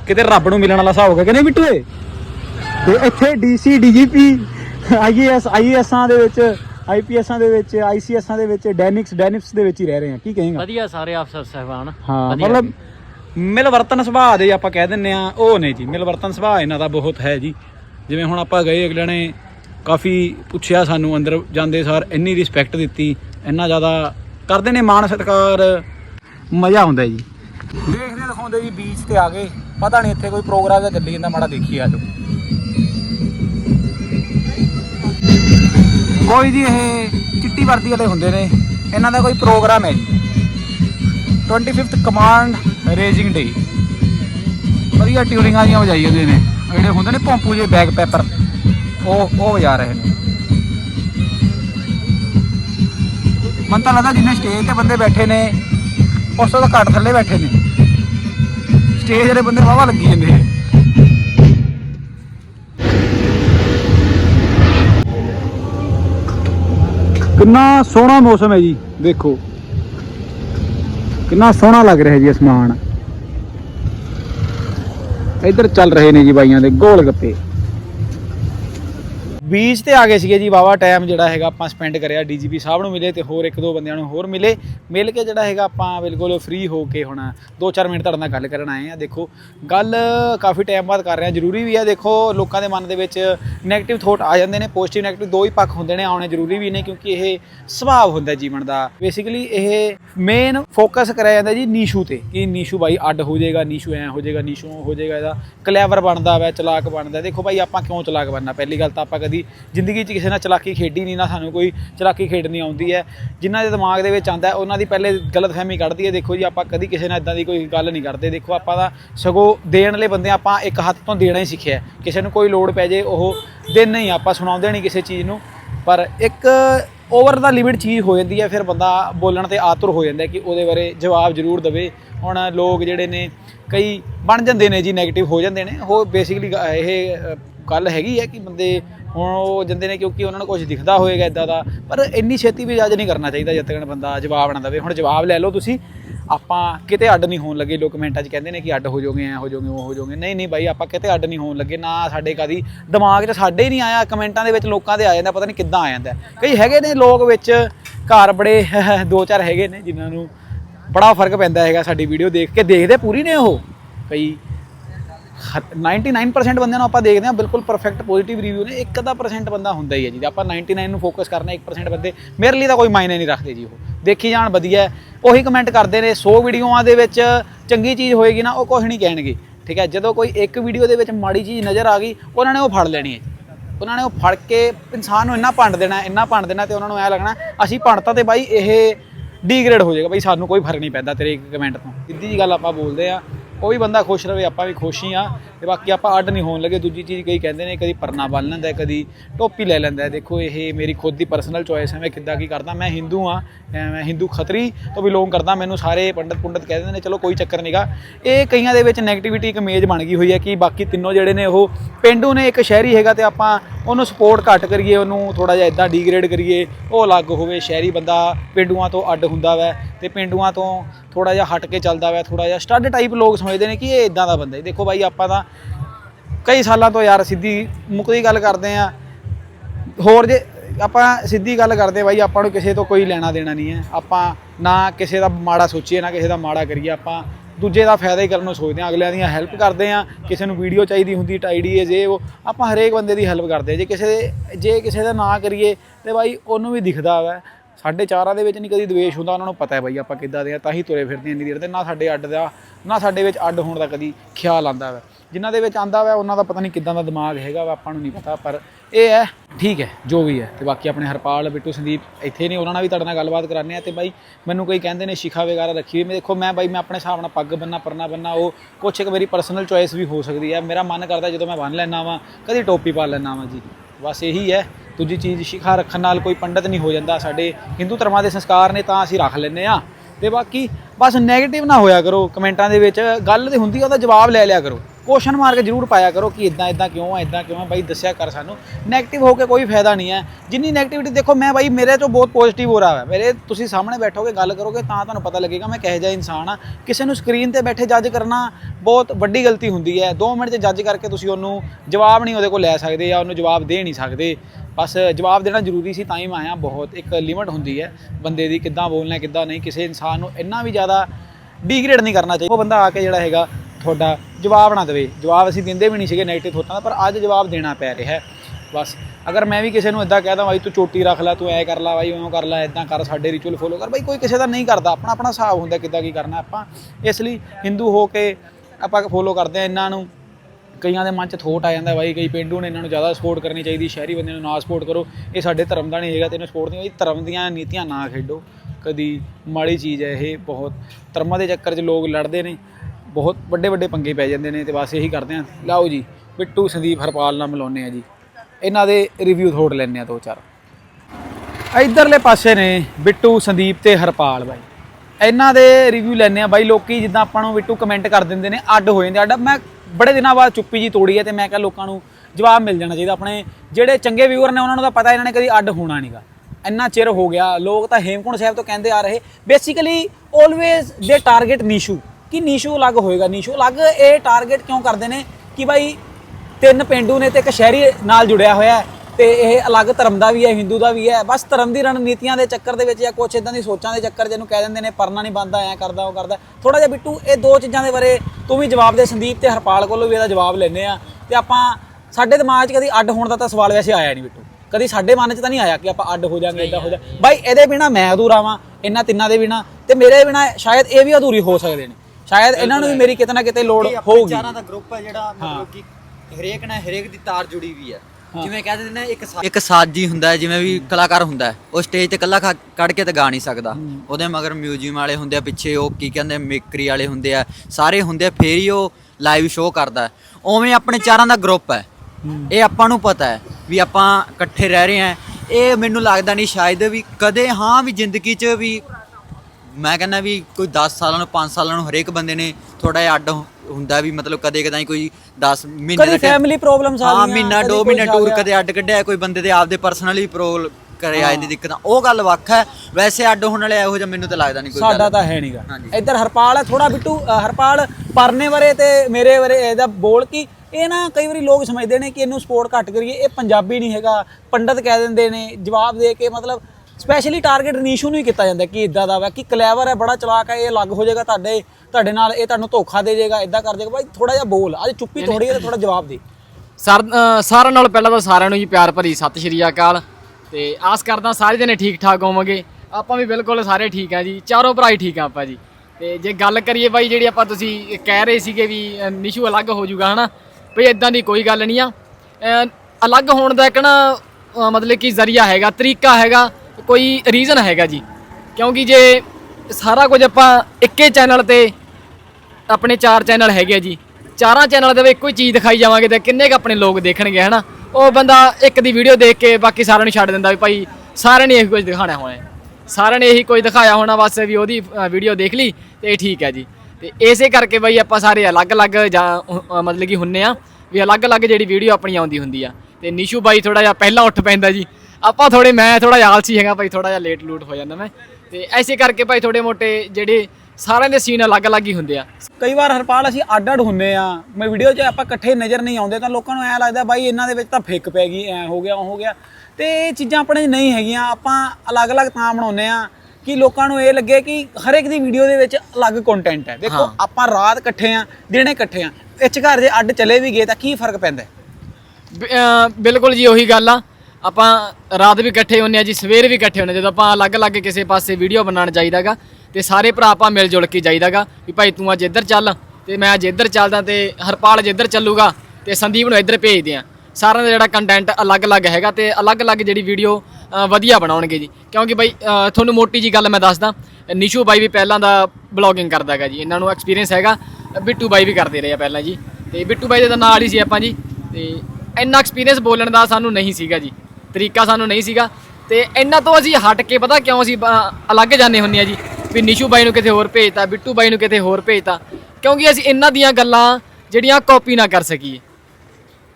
ਕਿਤੇ ਰੱਬ ਨੂੰ ਮਿਲਣ ਵਾਲਾ ਹਿਸਾਬ ਹੋ ਗਿਆ ਕਿ ਨਹੀਂ ਬਿੱਟੂ ਏ ਤੇ ਇੱਥੇ ਡੀਸੀ ਡੀਜੀਪੀ ਆਈਏਐਸ ਆਈਏਐਸਾਂ ਦੇ ਵਿੱਚ ਆਈਪੀਐਸਾਂ ਦੇ ਵਿੱਚ ਆਈਸੀਐਸਾਂ ਦੇ ਵਿੱਚ ਡੈਨਿਕਸ ਡੈਨਿਕਸ ਦੇ ਵਿੱਚ ਹੀ ਰਹਿ ਰਹੇ ਆ ਕੀ ਕਹੇਗਾ? ਵਧੀਆ ਸਾਰੇ ਅਫਸਰ ਸਹਿਬਾਨ। ਹਾਂ ਮਤਲਬ ਮਿਲਵਰਤਨ ਸੁਭਾਅ ਦੇ ਆਪਾਂ ਕਹਿ ਦਿੰਨੇ ਆ ਉਹ ਨੇ ਜੀ। ਮਿਲਵਰਤਨ ਸੁਭਾਅ ਇਹਨਾਂ ਦਾ ਬਹੁਤ ਹੈ ਜੀ। ਜਿਵੇਂ ਹੁਣ ਆਪਾਂ ਗਏ ਅਗਲੇ ਨੇ ਕਾਫੀ ਪੁੱਛਿਆ ਸਾਨੂੰ ਅੰਦਰ ਜਾਂਦੇ ਸਾਰ ਇੰਨੀ ਰਿਸਪੈਕਟ ਦਿੱਤੀ ਇੰਨਾ ਜ਼ਿਆਦਾ ਕਰਦੇ ਨੇ ਮਾਣ ਸਤਿਕਾਰ ਮਜ਼ਾ ਆਉਂਦਾ ਜੀ। ਦੇਖਦੇ ਦਿਖਾਉਂਦੇ ਜੀ ਬੀਚ ਤੇ ਆ ਗਏ। ਪਤਾ ਨਹੀਂ ਇੱਥੇ ਕੋਈ ਪ੍ਰੋਗਰਾਮ ਦਾ ਚੱਲੀ ਜਾਂਦਾ, ਮਾੜਾ ਦੇਖੀ ਆ ਜਾਓ ਕੋਈ ਜੀ, ਇਹ ਚਿੱਟੀ ਵਰਦੀ ਵਾਲੇ ਹੁੰਦੇ ਨੇ। ਇਹਨਾਂ ਦਾ ਕੋਈ ਪ੍ਰੋਗਰਾਮ ਹੈ ਜੀ। 25th ਕਮਾਂਡ ਰੇਜ਼ਿੰਗ ਡੇ ਵਧੀਆ ਟਿਊਰਿੰਗਾਂ ਦੀਆਂ ਵਜਾਈ ਜਾਂਦੇ ਨੇ। ਜਿਹੜੇ ਹੁੰਦੇ ਨੇ ਪੰਪੂ ਜੇ ਬੈਕ ਪੈਪਰ ਉਹ ਉਹ ਵਜਾ ਰਹੇ ਨੇ। ਮਨ ਤਾਂ ਲੱਗਦਾ ਜਿੰਨੇ ਸਟੇਜ ਤੇ ਬੰਦੇ ਬੈਠੇ ਨੇ ਉਸ ਤੋਂ ਘੱਟ ਥੱਲੇ ਬੈਠੇ ਨੇ। ਸਟੇਜ ਵਾਲੇ ਬੰਦੇ ਵਾਵਾ ਲੱਗੀ ਜਾਂਦੇ ਨੇ। ਕਿੰਨਾ ਸੋਹਣਾ ਮੌਸਮ ਹੈ ਜੀ, ਦੇਖੋ। ਕਿੰਨਾ ਸੋਹਣਾ ਲੱਗ ਰਿਹਾ ਜੀ ਅਸਮਾਨ ਇੱਧਰ ਚੱਲ ਰਹੇ ਨੇ ਜੀ ਬਾਈਆਂ ਦੇ, ਗੋਲ ਗੱਪੇ। ਬੀਚ ਤੇ ਆ ਗਏ ਸੀਗੇ ਜੀ ਵਾਵਾ ਟਾਈਮ ਜਿਹੜਾ ਹੈਗਾ ਆਪਾਂ ਸਪੈਂਡ ਕਰਿਆ ਡੀਜੀਪੀ ਸਾਹਿਬ ਨੂੰ ਮਿਲੇ ਤੇ ਹੋਰ ਇੱਕ ਦੋ ਬੰਦਿਆਂ ਨੂੰ ਹੋਰ ਮਿਲੇ। ਮਿਲ ਕੇ ਜਿਹੜਾ ਹੈਗਾ ਆਪਾਂ ਬਿਲਕੁਲ ਫ੍ਰੀ ਹੋ ਕੇ ਹੁਣ 2-4 ਮਿੰਟ ਤੁਹਾਡੇ ਨਾਲ ਗੱਲ ਕਰਨ ਆਏ ਆ। ਦੇਖੋ, ਗੱਲ ਕਾਫੀ ਟਾਈਮ ਬਾਅਦ ਕਰ ਰਹੇ ਆ। ਜ਼ਰੂਰੀ ਵੀ ਆ, ਦੇਖੋ ਲੋਕਾਂ ਦੇ ਮਨ ਦੇ ਵਿੱਚ 네ਗੇਟਿਵ ਥੋਟ ਆ ਜਾਂਦੇ ਨੇ ਪੋਜ਼ਿਟਿਵ 네ਗੇਟਿਵ ਦੋ ਹੀ ਪੱਖ ਹੁੰਦੇ ਨੇ, ਆਉਣੇ ਜ਼ਰੂਰੀ ਵੀ ਨੇ ਕਿਉਂਕਿ ਇਹ ਸੁਭਾਅ ਹੁੰਦਾ ਜੀਵਨ ਦਾ। ਬੇਸਿਕਲੀ ਇਹ ਮੇਨ ਫੋਕਸ ਕਰਿਆ ਜਾਂਦਾ ਜੀ ਨੀਸ਼ੂ ਤੇ ਕਿ ਨੀਸ਼ੂ ਬਾਈ ਅੱਡ ਹੋ ਜਾਏਗਾ, ਨੀਸ਼ੂ ਐ ਹੋ ਜਾਏਗਾ, ਨੀਸ਼ੂ ਉਹ ਹੋ ਜਾਏਗਾ, ਇਹਦਾ ਕਲੈਵਰ ਬਣਦਾ ਵੈ, ਚਲਾਕ ਬਣਦਾ। ਦੇਖੋ ਬਾਈ ਆਪਾਂ ਕਿਉਂ ਚਲਾਕ ਬਣਨਾ? ਪਹਿਲੀ ਗੱਲ ਤਾਂ ਆਪਾਂ ਕਦੀ ਜ਼ਿੰਦਗੀ 'ਚ ਕਿਸੇ ਨਾਲ ਚਲਾਕੀ ਖੇਡੀ ਨਹੀਂ, ਨਾ ਸਾਨੂੰ ਕੋਈ ਚਲਾਕੀ ਖੇਡਣੀ ਆਉਂਦੀ ਹੈ। ਜਿਨ੍ਹਾਂ ਦੇ ਦਿਮਾਗ ਦੇ ਵਿੱਚ ਆਂਦਾ ਉਹਨਾਂ ਦੀ ਪਹਿਲੇ ਗਲਤਫਹਿਮੀ ਕੱਢਦੀ ਹੈ। ਦੇਖੋ ਜੀ, ਆਪਾਂ ਕਦੀ ਕਿਸੇ ਨਾਲ ਇਦਾਂ ਦੀ ਕੋਈ ਗੱਲ ਨਹੀਂ ਕਰਦੇ। ਦੇਖੋ, ਆਪਾਂ ਦਾ ਸਗੋਂ ਦੇਣ ਵਾਲੇ ਬੰਦੇ ਆਪਾਂ ਇੱਕ ਹੱਥ ਤੋਂ ਦੇਣਾ ਹੀ ਸਿੱਖਿਆ ਕਿਸੇ ਨੂੰ ਕੋਈ ਲੋੜ ਪੈ ਜੇ, ਉਹ ਦੇਣਾ ਹੀ ਆਪਾਂ ਸੁਣਾਉਂਦੇ ਨਹੀਂ ਕਿਸੇ ਚੀਜ਼ ਨੂੰ। ਪਰ ਇੱਕ ਓਵਰ ਦਾ ਲਿਮਿਟ ਚੀਜ਼ ਹੋ ਜਾਂਦੀ ਹੈ, ਫਿਰ ਬੰਦਾ ਬੋਲਣ ਤੇ ਆਤੁਰ ਹੋ ਜਾਂਦਾ ਕਿ ਉਹਦੇ ਬਾਰੇ ਜਵਾਬ ਜ਼ਰੂਰ ਦੇਵੇ। ਹੁਣ ਲੋਕ ਜਿਹੜੇ ਨੇ, ਕਈ ਬਣ ਜਾਂਦੇ ਨੇ ਜੀ 네ਗੇਟਿਵ ਹੋ ਜਾਂਦੇ ਨੇ। ਉਹ ਬੇਸਿਕਲੀ ਇਹ ਗੱਲ ਹੈਗੀ ਹੈ ਕਿ ਬੰਦੇ ਹੁਣ ਉਹ ਜਾਂਦੇ ਨੇ ਕਿਉਂਕਿ ਉਹਨਾਂ ਨੂੰ ਕੁਝ ਦਿਖਦਾ ਹੋਏਗਾ ਇਦਾਂ ਦਾ, ਪਰ ਇੰਨੀ ਛੇਤੀ ਵੀ ਜੱਜ ਨਹੀਂ ਕਰਨਾ ਚਾਹੀਦਾ ਜਦ ਤੱਕ ਬੰਦਾ ਜਵਾਬ ਨਾ ਦੇਵੇ। ਹੁਣ ਜਵਾਬ ਲੈ ਲਓ ਤੁਸੀਂ, ਆਪਾਂ ਕਿਤੇ ਅੱਡ ਨਹੀਂ ਹੋਣ ਲੱਗੇ। ਲੋਕ ਕਮੈਂਟਾਂ 'ਚ ਕਹਿੰਦੇ ਨੇ ਕਿ ਅੱਡ ਹੋ ਜਾਓਗੇ, ਐ ਹੋ ਜਾਓਗੇ, ਉਹ ਹੋ ਜਾਓਗੇ। ਨਹੀਂ ਨਹੀਂ ਬਾਈ, ਆਪਾਂ ਕਿਤੇ ਅੱਡ ਨਹੀਂ ਹੋਣ ਲੱਗੇ, ਨਾ ਸਾਡੇ ਕਦੀ ਦਿਮਾਗ 'ਚ ਸਾਡੇ ਹੀ ਨਹੀਂ ਆਇਆ, ਕਮੈਂਟਾਂ ਦੇ ਵਿੱਚ ਲੋਕਾਂ ਦੇ ਆ ਜਾਂਦਾ, ਪਤਾ ਨਹੀਂ ਕਿੱਦਾਂ ਆ ਜਾਂਦਾ। ਕਈ ਹੈਗੇ ਨੇ ਲੋਕ ਵਿੱਚ, ਘਰ ਬੜੇ ਦੋ ਚਾਰ ਹੈਗੇ ਨੇ, ਜਿਨ੍ਹਾਂ ਨੂੰ ਬੜਾ ਫ਼ਰਕ ਪੈਂਦਾ ਹੈਗਾ ਸਾਡੀ ਵੀਡੀਓ ਦੇਖ ਕੇ। ਦੇਖਦੇ ਪੂਰੀ ਨੇ ਉਹ? ਕਈ 99% ਬੰਦਿਆਂ ਨੂੰ ਆਪਾਂ ਦੇਖਦੇ ਹਾਂ, ਬਿਲਕੁਲ ਪਰਫੈਕਟ ਪੋਜ਼ਿਟਿਵ ਰਿਵਿਊ ਨੇ। ਇੱਕ ਅੱਧਾ ਪਰਸੈਂਟ ਬੰਦਾ ਹੁੰਦਾ ਹੀ ਹੈ ਜੀ। ਆਪਾਂ 99 ਨੂੰ ਫੋਕਸ ਕਰਨਾ 1% ਬੰਦੇ, ਮੇਰੇ ਲਈ ਤਾਂ ਕੋਈ ਮਾਇਨੇ ਨਹੀਂ ਰੱਖਦੇ ਜੀ ਉਹ। ਦੇਖੀ ਜਾਣ, ਵਧੀਆ ਉਹੀ ਕਮੈਂਟ ਕਰਦੇ ਨੇ 100 ਵੀਡੀਓਆਂ ਦੇ ਵਿੱਚ ਚੰਗੀ ਚੀਜ਼ ਹੋਏਗੀ ਨਾ, ਉਹ ਕੁਝ ਨਹੀਂ ਕਹਿਣਗੇ। ਠੀਕ ਹੈ, ਜਦੋਂ ਕੋਈ ਇੱਕ ਵੀਡੀਓ ਦੇ ਵਿੱਚ ਮਾੜੀ ਚੀਜ਼ ਨਜ਼ਰ ਆ ਗਈ, ਉਹਨਾਂ ਨੇ ਉਹ ਫੜ ਲੈਣੀ ਹੈ ਉਹਨਾਂ ਨੇ ਉਹ ਫੜ ਕੇ ਇਨਸਾਨ ਨੂੰ ਇੰਨਾ ਭੰਡ ਦੇਣਾ, ਇੰਨਾ ਭੰਡ ਦੇਣਾ ਤੇ ਉਹਨਾਂ ਨੂੰ ਐ ਲੱਗਣਾ, ਅਸੀਂ ਭੰਡਤਾ ਤੇ ਬਾਈ ਇਹ ਡੀਗ੍ਰੇਡ ਹੋ ਜਾਏਗਾ। ਬਈ ਸਾਨੂੰ ਕੋਈ ਫ਼ਰਕ ਨਹੀਂ ਪੈਂਦਾ ਤੇਰੇ ਇੱਕ ਕਮੈਂਟ ਤੋਂ। ਸਿੱਧੀ ਜੀ ਗੱਲ ਆਪਾਂ ਬੋਲਦੇ ਆ ਉਹ ਵੀ ਬੰਦਾ ਖੁਸ਼ ਰਵੇ ਆਪਾਂ ਵੀ ਖੁਸ਼ ਹੀ ਆ ਤੇ ਬਾਕੀ ਆਪਾਂ ਅੱਡ ਨਹੀਂ ਹੋਣ ਲੱਗੇ। ਦੂਜੀ ਚੀਜ਼ ਕਈ ਕਹਿੰਦੇ ਨੇ, ਕਦੀ ਪਰਨਾ ਬੰਨ ਲੈਂਦਾ, ਕਦੀ ਟੋਪੀ ਲੈ ਲੈਂਦਾ। ਦੇਖੋ, ਇਹ ਮੇਰੀ ਖੁਦ ਦੀ ਪਰਸਨਲ ਚੋਇਸ ਹੈ, ਮੈਂ ਕਿੱਦਾਂ ਕੀ ਕਰਦਾ, ਮੈਂ ਹਿੰਦੂ ਆ ਮੈਂ ਹਿੰਦੂ ਖੱਤਰੀ ਤੋਂ ਬਿਲੋਂਗ ਕਰਦਾ। ਮੈਨੂੰ ਸਾਰੇ ਪੰਡਤ ਪੁੰਡਤ ਕਹਿ ਦਿੰਦੇ ਨੇ, ਚਲੋ ਕੋਈ ਚੱਕਰ ਨਹੀਂਗਾ ਇਹ ਕਈਆਂ ਦੇ ਵਿੱਚ 네ਗੇਟਿਵਿਟੀ ਇੱਕ ਮੇਜ ਬਣ ਗਈ ਹੋਈ ਹੈ ਕਿ ਬਾਕੀ ਤਿੰਨੋਂ ਜਿਹੜੇ ਨੇ, ਉਹ ਪਿੰਡੂ ਨੇ, ਇੱਕ ਸ਼ਹਿਰੀ ਹੈਗਾ ਤੇ ਆਪਾਂ ਉਹਨੂੰ ਸਪੋਰਟ ਘੱਟ ਕਰੀਏ, ਉਹਨੂੰ ਥੋੜਾ ਜਿਹਾ ਇਦਾਂ ਡੀਗ੍ਰੇਡ ਕਰੀਏ, ਉਹ ਅਲੱਗ ਹੋਵੇ। ਸ਼ਹਿਰੀ ਬੰਦਾ ਪਿੰਡੂਆਂ ਤੋਂ ਅੱਡ ਹੁੰਦਾ ਵੈ ਤੇ ਪਿੰਡੂਆਂ ਤੋਂ ਥੋੜਾ ਜਿਹਾ ਹਟ ਕੇ ਚੱਲਦਾ ਵੈ ਥੋੜਾ ਜਿਹਾ। ਸਟੱਡ ਟਾਈਪ ਲੋਕ ਸਮਝਦੇ ਨੇ ਕਿ ਇਹ ਇਦਾਂ ਦਾ ਬੰਦਾ ਹੈ। ਦੇਖੋ ਬਾਈ, ਆਪਾਂ ਤਾਂ ਕਈ ਸਾਲਾਂ ਤੋਂ ਯਾਰ ਸਿੱਧੀ ਮੁੱਕਦੀ ਗੱਲ ਕਰਦੇ ਆ। ਹੋਰ ਜੇ ਆਪਾਂ ਸਿੱਧੀ ਗੱਲ ਕਰਦੇ ਬਾਈ, ਆਪਾਂ ਨੂੰ ਕਿਸੇ ਤੋਂ ਕੋਈ ਲੈਣਾ ਦੇਣਾ ਨਹੀਂ ਹੈ। ਆਪਾਂ ਨਾ ਕਿਸੇ ਦਾ ਮਾੜਾ ਸੋਚੀਏ, ਨਾ ਕਿਸੇ ਦਾ ਮਾੜਾ ਕਰੀਏ। ਆਪਾਂ ਦੂਜੇ ਦਾ ਫਾਇਦਾ ਹੀ ਕਰਨ ਨੂੰ ਸੋਚਦੇ ਆ ਅਗਲਿਆਂ ਦੀਆਂ ਹੈਲਪ ਕਰਦੇ ਆ ਕਿਸੇ ਨੂੰ ਵੀਡੀਓ ਚਾਹੀਦੀ ਹੁੰਦੀ ਟਾਈਡੀ ਜੇ ਉਹ, ਆਪਾਂ ਹਰੇਕ ਬੰਦੇ ਦੀ ਹੈਲਪ ਕਰਦੇ ਆ ਜੇ ਕਿਸੇ ਦੇ, ਜੇ ਕਿਸੇ ਦਾ ਨਾ ਕਰੀਏ ਤੇ ਬਾਈ, ਉਹਨੂੰ ਵੀ ਦਿਖਦਾ ਵਾ। ਸਾਡੇ ਚਾਰਾਂ ਦੇ ਵਿੱਚ ਨਹੀਂ ਕਦੀ ਦਵੇਸ਼ ਹੁੰਦਾ, ਉਹਨਾਂ ਨੂੰ ਪਤਾ ਹੈ ਬਾਈ, ਆਪਾਂ ਕਿੱਦਾਂ ਦੇ ਆ, ਤਾਂ ਹੀ ਤੁਰੇ ਫਿਰਦੇ ਆ ਇੰਨੀ ਦੇਰ ਤੇ। ਨਾ ਸਾਡੇ ਅੱਡ ਦਾ, ਨਾ ਸਾਡੇ ਵਿੱਚ ਅੱਡ ਹੋਣ ਦਾ ਕਦੀ ਖਿਆਲ ਆਂਦਾ ਵਾ। ਜਿਨ੍ਹਾਂ ਦੇ ਵਿੱਚ ਆਂਦਾ ਵਾ, ਉਹਨਾਂ ਦਾ ਪਤਾ ਨਹੀਂ ਕਿੱਦਾਂ ਦਾ ਦਿਮਾਗ ਹੈਗਾ ਵਾ, ਆਪਾਂ ਨੂੰ ਨਹੀਂ ਪਤਾ, ਪਰ ਇਹ ਹੈ, ਠੀਕ ਹੈ, ਜੋ ਵੀ ਹੈ। ਤੇ ਬਾਕੀ ਆਪਣੇ ਹਰਪਾਲ, ਬਿੱਟੂ, ਸੰਦੀਪ ਇੱਥੇ ਨੇ, ਉਹਨਾਂ ਨਾਲ ਵੀ ਤੁਹਾਡੇ ਨਾਲ ਗੱਲਬਾਤ ਕਰਾਉਂਦੇ ਆ ਤੇ ਬਾਈ, ਮੈਨੂੰ ਕੋਈ ਕਹਿੰਦੇ ਨੇ ਸ਼ਿਖਾ ਵਗੈਰਾ ਰੱਖੀ ਹੋਈ, ਮੈਂ ਦੇਖੋ, ਮੈਂ ਬਾਈ, ਮੈਂ ਆਪਣੇ ਹਿਸਾਬ ਨਾਲ ਪੱਗ ਬੰਨਾ ਪਰਨਾ ਬੰਨਾ ਉਹ ਕੁਛ ਇੱਕ ਮੇਰੀ ਪਰਸਨਲ ਚੋਇਸ ਵੀ ਹੋ ਸਕਦੀ ਹੈ। ਮੇਰਾ ਮਨ ਕਰਦਾ ਜਦੋਂ ਮੈਂ ਬੰਨ ਲੈਣਾ ਵਾਂ, ਕਦੀ ਟੋਪੀ ਪਾ ਲੈਣਾ ਵਾਂ ਜੀ। ਬਸ ਇਹੀ ਹੈ, ਦੂਜੀ ਚੀਜ਼ ਸ਼ਿਖਾ ਰੱਖਣ ਨਾਲ ਕੋਈ ਪੰਡਤ ਨਹੀਂ ਹੋ ਜਾਂਦਾ ਸਾਡੇ ਹਿੰਦੂ ਧਰਮਾਂ ਦੇ ਸੰਸਕਾਰ ਨੇ, ਤਾਂ ਅਸੀਂ ਰੱਖ ਲੈਂਦੇ ਆ ਤੇ ਬਾਕੀ ਬਸ 네ਗੇਟਿਵ ਨਾ ਹੋਇਆ ਕਰੋ, ਕਮੈਂਟਾਂ ਦੇ ਵਿੱਚ ਗੱਲ ਤੇ ਹੁੰਦੀ ਉਹਦਾ ਜਵਾਬ ਲੈ ਲਿਆ ਕਰੋ। ਕੁਐਸਚਨ ਮਾਰਕ ਜ਼ਰੂਰ ਪਾਇਆ ਕਰੋ ਕਿ ਇਦਾਂ ਇਦਾਂ ਕਿਉਂ ਆ ਇਦਾਂ ਕਿਉਂ ਆ, ਬਾਈ ਦੱਸਿਆ ਕਰ ਸਾਨੂੰ। 네ਗੇਟਿਵ ਹੋ ਕੇ ਕੋਈ ਫਾਇਦਾ ਨਹੀਂ ਹੈ। ਜਿੰਨੀ 네ਗੇਟਿਵਿਟੀ ਦੇਖੋ, ਮੈਂ ਬਾਈ, ਮੇਰੇ ਤੋਂ ਬਹੁਤ ਪੋਜ਼ਿਟਿਵ ਹੋ ਰਿਹਾ ਹੈ। ਮੇਰੇ ਤੁਸੀਂ ਸਾਹਮਣੇ ਬੈਠੋਗੇ, ਗੱਲ ਕਰੋਗੇ, ਤਾਂ ਤੁਹਾਨੂੰ ਪਤਾ ਲੱਗੇਗਾ ਮੈਂ ਕਿਹੋ ਜਿਹਾ ਇਨਸਾਨ ਆ। ਕਿਸੇ ਨੂੰ ਸਕਰੀਨ ਤੇ ਬੈਠੇ ਜੱਜ ਕਰਨਾ ਬਹੁਤ ਵੱਡੀ ਗਲਤੀ ਹੁੰਦੀ ਹੈ। 2 ਮਿੰਟ 'ਚ ਜੱਜ ਕਰਕੇ ਤੁਸੀਂ ਉਹਨੂੰ ਜਵਾਬ ਨਹੀਂ ਉਹਦੇ ਕੋਲ ਲੈ ਸਕਦੇ ਜਾਂ ਉਹਨੂੰ ਜਵਾਬ ਦੇ ਨਹੀਂ ਸਕਦੇ। ਬਸ ਜਵਾਬ ਦੇਣਾ ਜ਼ਰੂਰੀ ਸੀ, ਤਾਂ ਹੀ ਮੈਂ ਆਇਆ। ਬਹੁਤ ਇੱਕ ਲਿਮਟ ਹੁੰਦੀ ਹੈ ਬੰਦੇ ਦੀ ਕਿੱਦਾਂ ਬੋਲਣਾ, ਕਿੱਦਾਂ ਨਹੀਂ। ਕਿਸੇ ਇਨਸਾਨ ਨੂੰ ਇੰਨਾ ਵੀ ਜ਼ਿਆਦਾ ਡੀਗ੍ਰੇਡ ਨਹੀਂ ਕਰਨਾ ਚਾਹੀਦਾ। ਉਹ ਬੰਦਾ ਆ ਕੇ ਜਿਹੜਾ ਹੈਗਾ ਤੁਹਾਡਾ ਜਵਾਬ ਨਾ ਦੇਵੇ। ਜਵਾਬ ਅਸੀਂ ਦਿੰਦੇ ਵੀ ਨਹੀਂ ਸੀਗੇ 네ਗੇਟਿਵ ਥੋਟਾਂ ਦਾ, ਪਰ ਅੱਜ ਜਵਾਬ ਦੇਣਾ ਪੈ ਰਿਹਾ ਹੈ। ਬਸ, ਅਗਰ ਮੈਂ ਵੀ ਕਿਸੇ ਨੂੰ ਇਦਾਂ ਕਹਿਦਾ ਬਾਈ ਤੂੰ ਚੋਟੀ ਰੱਖ ਲੈ, ਤੂੰ ਐ ਕਰ ਲੈ, ਬਾਈ ਉਹ ਕਰ ਲੈ ਇਦਾਂ ਕਰ, ਸਾਡੇ ਰਿਚੁਅਲ ਫੋਲੋ ਕਰ, ਬਾਈ ਕੋਈ ਕਿਸੇ ਦਾ ਨਹੀਂ ਕਰਦਾ। ਆਪਣਾ ਆਪਣਾ ਹਿਸਾਬ ਹੁੰਦਾ ਕਿੱਦਾਂ ਕੀ ਕਰਨਾ ਆਪਾਂ। ਇਸ ਲਈ ਹਿੰਦੂ ਹੋ ਕੇ ਆਪਾਂ ਫੋਲੋ ਕਰਦੇ ਆ ਇਹਨਾਂ ਨੂੰ। ਕਈਆਂ ਦੇ ਮਨ 'ਚ ਥੋਟ ਆ ਜਾਂਦਾ ਬਾਈ, ਕਈ ਪਿੰਡੂ ਨੇ ਇਹਨਾਂ ਨੂੰ ਜ਼ਿਆਦਾ ਸਪੋਰਟ ਕਰਨੀ ਚਾਹੀਦੀ, ਸ਼ਹਿਰੀ ਬੰਦੇ ਨੂੰ ਨਾ ਸਪੋਰਟ ਕਰੋ। ਇਹ ਸਾਡੇ ਧਰਮ ਦਾ ਨਹੀਂ ਹੈਗਾ, ਤੈਨੂੰ ਸਪੋਰਟ ਨਹੀਂ ਹੋਈ, ਧਰਮ ਦੀਆਂ ਨੀਤੀਆਂ ਨਾ ਖੇਡੋ। ਕਦੀ ਮਾੜੀ ਚੀਜ਼ ਹੈ ਇਹ ਬਹੁਤ। ਧਰਮਾਂ ਦੇ ਚੱਕਰ 'ਚ ਲੋਕ ਲੜਦੇ ਨੇ। ਬਹੁਤ ਵੱਡੇ ਵੱਡੇ ਪੰਗੇ ਪੈ ਜਾਂਦੇ ਨੇ ਤੇ ਬਸ ਇਹੀ ਕਰਦੇ ਆ। ਲਾਓ ਜੀ, ਬਿੱਟੂ, ਸੰਦੀਪ, ਹਰਪਾਲ ਨਾਲ ਮਿਲਾਉਂਦੇ ਆ ਜੀ। ਇਹਨਾਂ ਦੇ ਰਿਵਿਊ ਥੋੜ ਲੈਣੇ ਆ, ਦੋ ਚਾਰ। ਇਧਰਲੇ ਪਾਸੇ ਨੇ ਬਿੱਟੂ, ਸੰਦੀਪ ਤੇ ਹਰਪਾਲ ਬਾਈ। ਇਹਨਾਂ ਦੇ ਰਿਵਿਊ ਲੈਣੇ ਆ ਬਾਈ, ਲੋਕੀ ਜਿੱਦਾਂ ਆਪਾਂ ਨੂੰ ਬਿੱਟੂ ਕਮੈਂਟ ਕਰ ਦਿੰਦੇ ਨੇ, ਅੱਡ ਹੋ ਜਾਂਦੇ ਅੱਡ, ਮੈਂ ਬੜੇ ਦਿਨਾਂ ਬਾਅਦ ਚੁੱਪੀ ਜੀ ਤੋੜੀ ਹੈ ਤੇ ਮੈਂ ਕਿਹਾ ਲੋਕਾਂ ਨੂੰ ਜਵਾਬ ਮਿਲ ਜਾਣਾ ਚਾਹੀਦਾ। ਆਪਣੇ ਜਿਹੜੇ ਚੰਗੇ ਵਿਊਅਰ ਨੇ ਉਹਨਾਂ ਨੂੰ ਤਾਂ ਪਤਾ ਇਹਨਾਂ ਨੇ ਕਦੀ ਅੱਡ ਹੋਣਾ ਨਹੀਂਗਾ। ਇੰਨਾ ਚਿਰ ਹੋ ਗਿਆ, ਲੋਕ ਤਾਂ ਹੇਮਕੁੰਟ ਸਾਹਿਬ ਤੋਂ ਕਹਿੰਦੇ ਆ ਰਹੇ ਬੇਸਿਕਲੀ ਆਲਵੇਜ਼ ਦੇ ਟਾਰਗੇਟ ਨੀਸ਼ੂ ਕਿ ਨੀਸ਼ੂ ਅਲੱਗ ਹੋਏਗਾ। ਨੀਸ਼ੂ ਅਲੱਗ ਇਹ ਟਾਰਗੇਟ ਕਿਉਂ ਕਰਦੇ ਨੇ ਕਿ ਬਾਈ ਤਿੰਨ ਪਿੰਡੂ ਨੇ ਤੇ ਇੱਕ ਸ਼ਹਿਰੀ ਨਾਲ ਜੁੜਿਆ ਹੋਇਆ ਹੈ ਤੇ ਇਹ ਅਲੱਗ ਧਰਮ ਦਾ ਵੀ ਹੈ, ਹਿੰਦੂ ਦਾ ਵੀ ਹੈ। ਬਸ ਧਰਮ ਦੀ ਰਣਨੀਤੀਆਂ ਦੇ ਚੱਕਰ ਦੇ ਵਿੱਚ ਜਾਂ ਕੁਛ ਇਦਾਂ ਦੀ ਸੋਚਾਂ ਦੇ ਚੱਕਰ ਜਿਹਨੂੰ ਕਹਿ ਦਿੰਦੇ ਨੇ, ਪਰਨਾ ਨਹੀਂ ਬੰਦਾ ਐ ਕਰਦਾ, ਉਹ ਕਰਦਾ। ਥੋੜਾ ਜਿਹਾ ਬਿੱਟੂ, ਇਹ ਦੋ ਚੀਜ਼ਾਂ ਦੇ ਬਾਰੇ ਤੂੰ ਵੀ ਜਵਾਬ ਦੇ, ਸੰਦੀਪ ਤੇ ਹਰਪਾਲ ਕੋਲੋਂ ਵੀ ਇਹਦਾ ਜਵਾਬ ਲੈਨੇ ਆ ਤੇ ਆਪਾਂ ਸਾਡੇ ਦਿਮਾਗ 'ਚ ਕਦੀ ਅੱਡ ਹੋਣ ਦਾ ਤਾਂ ਸਵਾਲ ਵੈਸੇ ਆਇਆ ਨਹੀਂ ਬਿੱਟੂ। ਕਦੀ ਸਾਡੇ ਮਨ 'ਚ ਤਾਂ ਨਹੀਂ ਆਇਆ ਕਿ ਆਪਾਂ ਅੱਡ ਹੋ ਜਾਾਂਗੇ ਇਦਾਂ ਹੋ ਜਾ ਬਾਈ, ਇਹਦੇ ਬਿਨਾ ਮੈਂ ਅਧੂਰਾ ਵਾਂ, ਇਹਨਾਂ ਤਿੰਨਾਂ ਦੇ ਬਿਨਾ। ਤੇ ਮੇਰੇ ਬਿਨਾ ਸ਼ਾਇਦ ਇਹ ਵੀ ਅਧੂਰੀ ਹੋ ਸਕਦੇ ਨੇ। ਸ਼ਾਇਦ ਇਹਨਾਂ ਨੂੰ ਵੀ ਮੇਰੀ ਕਿਤੇ ਨਾ ਕਿਤੇ ਲੋੜ ਹੋਊਗੀ। ਚਾਰਾਂ ਦਾ ਗਰੁੱਪ ਹੈ ਜਿਹੜਾ ਮਤਲਬ ਕਿ ਹਰੇਕ ਨਾਲ ਹਰੇਕ ਦੀ ਤਾਰ ਜੁੜੀ ਵੀ ਹੈ। ਜਿਵੇਂ ਕਹਿ ਦਿੰਦੇ ਨੇ ਇੱਕ ਇੱਕ ਸਾਜੀ ਹੁੰਦਾ ਹੈ ਜਿਵੇਂ ਵੀ ਕਲਾਕਾਰ ਹੁੰਦਾ ਹੈ ਉਹ ਸਟੇਜ ਤੇ ਇਕੱਲਾ ਕੱਢ ਕੇ ਤਾਂ ਗਾ ਨਹੀਂ ਸਕਦਾ। ਉਹਦੇ ਮਗਰ ਮਿਊਜ਼ੀਅਮ ਵਾਲੇ ਹੁੰਦੇ ਆ ਪਿੱਛੇ ਉਹ ਕੀ ਕਹਿੰਦੇ ਮਿਕਰੀ ਵਾਲੇ ਹੁੰਦੇ ਆ ਸਾਰੇ ਹੁੰਦੇ ਆ ਫੇਰ ਹੀ ਉਹ ਲਾਈਵ ਸ਼ੋਅ ਕਰਦਾ। ਉਵੇਂ ਆਪਣੇ ਚਾਰਾਂ ਦਾ ਗਰੁੱਪ ਹੈ। ਇਹ ਆਪਾਂ ਨੂੰ ਪਤਾ ਹੈ ਵੀ ਆਪਾਂ ਇਕੱਠੇ ਰਹਿ ਰਹੇ ਹਾਂ। ਇਹ ਮੈਨੂੰ ਲੱਗਦਾ ਨਹੀਂ ਸ਼ਾਇਦ ਵੀ ਕਦੇ ਹਾਂ ਵੀ ਜ਼ਿੰਦਗੀ 'ਚ ਵੀ ਮੈਂ ਕਹਿੰਦਾ ਵੀ ਕੋਈ 10 ਸਾਲਾਂ ਨੂੰ 5 ਸਾਲਾਂ ਨੂੰ ਹਰੇਕ ਬੰਦੇ ਨੇ ਥੋੜਾ ਜਿਹਾ ਅੱਡ ਹੁੰਦਾ ਵੀ ਮਤਲਬ ਕਦੇ ਕਦਾਈ ਕੋਈ 10 ਮਹੀਨੇ ਕਦੀ family problems ਆ ਹਾਂ ਗਈਆਂ, ਮਹੀਨਾ ਕਦੀ ਦੋ ਮਹੀਨੇ ਟੂਰ। ਕਦੇ ਅੱਡ ਕੱਢਿਆ ਕੋਈ ਬੰਦੇ ਦੇ ਆਪਦੇ ਪਰਸਨਲੀ ਪ੍ਰੋਬਲਮ ਕਰੇ ਆਏ ਦੀ ਦਿੱਕਤਾਂ ਉਹ ਗੱਲ ਵੱਖ ਹੈ ਵੈਸੇ ਅੱਡ ਹੋਣ ਵਾਲੇ ਇਹੋ ਜਿਹਾ ਮੈਨੂੰ ਤਾਂ ਲੱਗਦਾ ਨਹੀਂ ਕੋਈ ਸਾਡਾ ਤਾਂ ਹੈ ਨਹੀਂਗਾ। ਇੱਧਰ ਹਰਪਾਲ ਹੈ ਥੋੜਾ ਬਿੱਟੂ ਹਰਪਾਲ ਪਰਨੇ ਬਾਰੇ ਤੇ ਮੇਰੇ ਬਾਰੇ ਇਹਦਾ ਬੋਲ ਕੀ ਇਹ ਨਾ ਕਈ ਵਾਰੀ ਲੋਕ ਸਮਝਦੇ ਨੇ ਕਿ ਇਹਨੂੰ ਸਪੋਰਟ ਘੱਟ ਕਰੀਏ ਇਹ ਪੰਜਾਬੀ ਨਹੀਂ ਹੈਗਾ ਪੰਡਤ ਕਹਿ ਦਿੰਦੇ ਨੇ ਜਵਾਬ ਦੇ ਕੇ ਮਤਲਬ ਸਪੈਸ਼ਲੀ ਟਾਰਗੇਟ ਨੀਸ਼ੂ ਨੂੰ ਹੀ ਕੀਤਾ ਜਾਂਦਾ ਕਿ ਇਦਾਂ ਦਾ ਵਾ ਕਿ ਕਲੇਵਰ ਹੈ ਬੜਾ ਚਲਾਕ ਹੈ ਇਹ ਅਲੱਗ ਹੋ ਜਾਏਗਾ ਤੁਹਾਡੇ ਤੁਹਾਡੇ ਨਾਲ ਇਹ ਤੁਹਾਨੂੰ ਧੋਖਾ ਦੇ ਜਾਏਗਾ ਇਦਾਂ ਕਰ ਜਾਏਗਾ ਭਾਈ ਥੋੜਾ ਜਿਹਾ ਬੋਲ ਅੱਜ ਚੁੱਪੀ ਥੋੜੀ ਹੈ ਥੋੜਾ ਜਵਾਬ ਦੇ। ਸਰ ਸਾਰਿਆਂ ਨਾਲ ਪਹਿਲਾਂ ਤਾਂ ਸਾਰਿਆਂ ਨੂੰ ਜੀ ਪਿਆਰ ਭਰੀ ਸਤਿ ਸ਼੍ਰੀ ਅਕਾਲ। ਤੇ ਆਸ ਕਰਦਾ ਸਾਰੇ ਜਣੇ ਠੀਕ ਠਾਕ ਹੋਵੋਗੇ। ਆਪਾਂ ਵੀ ਬਿਲਕੁਲ ਸਾਰੇ ਠੀਕ ਆ ਜੀ ਚਾਰੋਂ ਭਰਾ ਹੀ ਠੀਕ ਆ ਆਪਾਂ ਜੀ। ਤੇ ਜੇ ਗੱਲ ਕਰੀਏ ਬਾਈ ਜਿਹੜੀ ਆਪਾਂ ਤੁਸੀਂ ਕਹਿ ਰਹੇ ਸੀਗੇ ਵੀ ਨਿਸ਼ੂ ਅਲੱਗ ਹੋ ਜਾਊਗਾ ਹਨਾ? ਭਈ ਇਦਾਂ ਦੀ ਕੋਈ ਗੱਲ ਨਹੀਂ ਆ। ਅਲੱਗ ਹੋਣ ਦਾ ਇੱਕ ਨਾ ਮਤਲਬ ਕਿ ਜ਼ਰੀਆ ਹੈਗਾ ਤਰੀਕਾ ਹੈਗਾ। ਕੋਈ ਰੀਜ਼ਨ ਹੈਗਾ ਜੀ। ਕਿਉਂਕਿ ਜੇ ਸਾਰਾ ਕੁਝ ਆਪਾਂ ਇੱਕੇ ਚੈਨਲ ਤੇ ਆਪਣੇ ਚਾਰ ਚੈਨਲ ਹੈਗੇ ਆ ਜੀ। ਚਾਰਾਂ ਚੈਨਲ ਦੇ ਵਿੱਚ ਇੱਕੋ ਹੀ ਚੀਜ਼ ਦਿਖਾਈ ਜਾਵਾਂਗੇ ਤਾਂ ਕਿੰਨੇ ਕ ਆਪਣੇ ਲੋਕ ਦੇਖਣਗੇ, ਹਨਾ? ਉਹ ਬੰਦਾ ਇੱਕ ਦੀ ਵੀਡੀਓ ਦੇਖ ਕੇ ਬਾਕੀ ਸਾਰਿਆਂ ਨੂੰ ਛੱਡ ਦਿੰਦਾ ਵੀ ਭਾਈ ਸਾਰਿਆਂ ਨੇ ਇਹੀ ਕੁਝ ਦਿਖਾਣਾ ਹੋਣਾ ਸਾਰਿਆਂ ਨੇ ਇਹੀ ਕੁਝ ਦਿਖਾਇਆ ਹੋਣਾ ਬਸ ਵੀ ਉਹਦੀ ਵੀਡੀਓ ਦੇਖ ਲਈ ਤੇ ਇਹ ਠੀਕ ਹੈ ਜੀ। ਤੇ ਇਸੇ ਕਰਕੇ ਬਈ ਆਪਾਂ ਸਾਰੇ ਅਲੱਗ-ਅਲੱਗ ਜਾਂ ਮਤਲਬ ਕਿ ਹੁੰਨੇ ਆ ਵੀ ਅਲੱਗ-ਅਲੱਗ ਜਿਹੜੀ ਵੀਡੀਓ ਆਪਣੀ ਆਉਂਦੀ ਹੁੰਦੀ ਆ। ਤੇ ਨਿਸ਼ੂ ਬਾਈ ਥੋੜਾ ਜਿਹਾ ਪਹਿਲਾਂ ਉੱਠ ਪੈਂਦਾ ਜੀ। ਆਪਾਂ ਥੋੜੇ ਮੈਂ ਥੋੜਾ ਆਲਸੀ ਹੈਗਾ ਭਾਈ ਥੋੜਾ ਜਿਹਾ ਲੇਟ ਲੂਟ ਹੋ ਜਾਂਦਾ ਮੈਂ। ਤੇ ਐਸੇ ਕਰਕੇ ਭਾਈ ਥੋੜੇ ਮੋਟੇ ਜਿਹੜੇ ਸਾਰਿਆਂ ਦੇ ਸੀਨ ਅਲੱਗ-ਅਲੱਗ ਹੀ ਹੁੰਦੇ ਆ। ਕਈ ਵਾਰ ਹਰਪਾਲ ਅਸੀਂ ਅੱਡ ਅੱਡ ਹੁੰਨੇ ਆ। ਮੈਂ ਵੀਡੀਓ 'ਚ ਆਪਾਂ ਇਕੱਠੇ ਨਜ਼ਰ ਨਹੀਂ ਆਉਂਦੇ ਤਾਂ ਲੋਕਾਂ ਨੂੰ ਐ ਲੱਗਦਾ ਬਾਈ ਇਹਨਾਂ ਦੇ ਵਿੱਚ ਤਾਂ ਫਿੱਕ ਪੈ ਗਈ ਐ ਹੋ ਗਿਆ ਉਹ ਹੋ ਗਿਆ। ਤੇ ਇਹ ਚੀਜ਼ਾਂ ਆਪਣੇ 'ਚ ਨਹੀਂ ਹੈਗੀਆਂ। ਆਪਾਂ ਅਲੱਗ-ਅਲੱਗ ਤਾਂ ਬਣਾਉਂਦੇ ਆ ਕਿ ਲੋਕਾਂ ਨੂੰ ਇਹ ਲੱਗੇ ਕਿ ਹਰ ਇੱਕ ਦੀ ਵੀਡੀਓ ਦੇ ਵਿੱਚ ਅਲੱਗ ਕੰਟੈਂਟ ਹੈ। ਦੇਖੋ ਆਪਾਂ ਰਾਤ ਇਕੱਠੇ ਆ ਦਿਨੇ ਇਕੱਠੇ ਆ। ਇੱਚ ਘਰ ਜੇ ਅੱਡ ਚਲੇ ਵੀ ਗਏ ਤਾਂ ਕੀ ਫ਼ਰਕ ਪੈਂਦਾ ਬਿਲਕੁਲ ਜੀ ਉਹੀ ਗੱਲ ਆ। ਆਪਾਂ ਰਾਤ ਵੀ ਇਕੱਠੇ ਹੁੰਨੇ ਆ ਜੀ, ਸਵੇਰ ਵੀ ਇਕੱਠੇ ਹੁੰਨੇ ਜਦੋਂ ਆਪਾਂ ਅਲੱਗ-ਅਲੱਗ ਕਿਸੇ ਪਾਸੇ ਵੀਡੀਓ ਬਣਾਉਣ ਜਾਈਦਾਗਾ, ਤੇ ਸਾਰੇ ਭਰਾ ਆਪਾਂ ਮਿਲ ਜੁਲ ਕੇ ਜਾਈਦਾਗਾ ਵੀ ਭਾਈ ਤੂੰ ਅੱਜ ਇੱਧਰ ਚੱਲ, ਤੇ ਮੈਂ ਅੱਜ ਇੱਧਰ ਚੱਲਦਾ ਤੇ ਹਰਪਾਲ ਅੱਜ ਇੱਧਰ ਚੱਲੂਗਾ ਤੇ ਸੰਦੀਪ ਨੂੰ ਇੱਧਰ ਭੇਜਦੇ ਆ ਸਾਰਿਆਂ ਦਾ ਜਿਹੜਾ ਕੰਟੈਂਟ ਅਲੱਗ-ਅਲੱਗ ਹੈਗਾ ਤੇ ਅਲੱਗ-ਅਲੱਗ ਜਿਹੜੀ ਵੀਡੀਓ ਵਧੀਆ ਬਣਾਉਣਗੇ ਜੀ। ਕਿਉਂਕਿ ਬਾਈ ਤੁਹਾਨੂੰ ਮੋਟੀ ਜੀ ਗੱਲ ਮੈਂ ਦੱਸਦਾ, ਨਿਸ਼ੂ ਬਾਈ ਵੀ ਪਹਿਲਾਂ ਦਾ ਬਲੌਗਿੰਗ ਕਰਦਾ ਹੈਗਾ ਜੀ। ਇਹਨਾਂ ਨੂੰ ਐਕਸਪੀਰੀਅੰਸ ਹੈਗਾ, ਬਿੱਟੂ ਬਾਈ ਵੀ ਕਰਦੇ ਰਹੇ ਆ ਪਹਿਲਾਂ ਜੀ। ਤੇ ਬਿੱਟੂ ਬਾਈ ਦੇ ਤਾਂ ਨਾਲ ਹੀ ਸੀ ਆਪਾਂ ਜੀ। ਤੇ ਇੰਨਾ ਐਕਸਪੀਰੀਅੰਸ ਬੋਲਣ ਦਾ ਸਾਨੂੰ ਨਹੀਂ ਸੀਗਾ ਜੀ। ਤਰੀਕਾ ਸਾਨੂੰ ਨਹੀਂ ਸੀਗਾ ਤੇ ਇਹਨਾਂ ਤੋਂ ਅਸੀਂ ਹਟ ਕੇ ਪਤਾ ਕਿਉਂ ਅਸੀਂ ਅਲੱਗ ਜਾਂਦੇ ਹੁੰਨੇ ਆ ਜੀ? ਵੀ ਨਿਸ਼ੂ ਬਾਈ ਨੂੰ ਕਿਤੇ ਹੋਰ ਭੇਜਤਾ, ਬਿੱਟੂ ਬਾਈ ਨੂੰ ਕਿਤੇ ਹੋਰ ਭੇਜਤਾ। ਕਿਉਂਕਿ ਅਸੀਂ ਇਹਨਾਂ ਦੀਆਂ ਗੱਲਾਂ ਜਿਹੜੀਆਂ ਕਾਪੀ ਨਾ ਕਰ ਸਕੀਏ।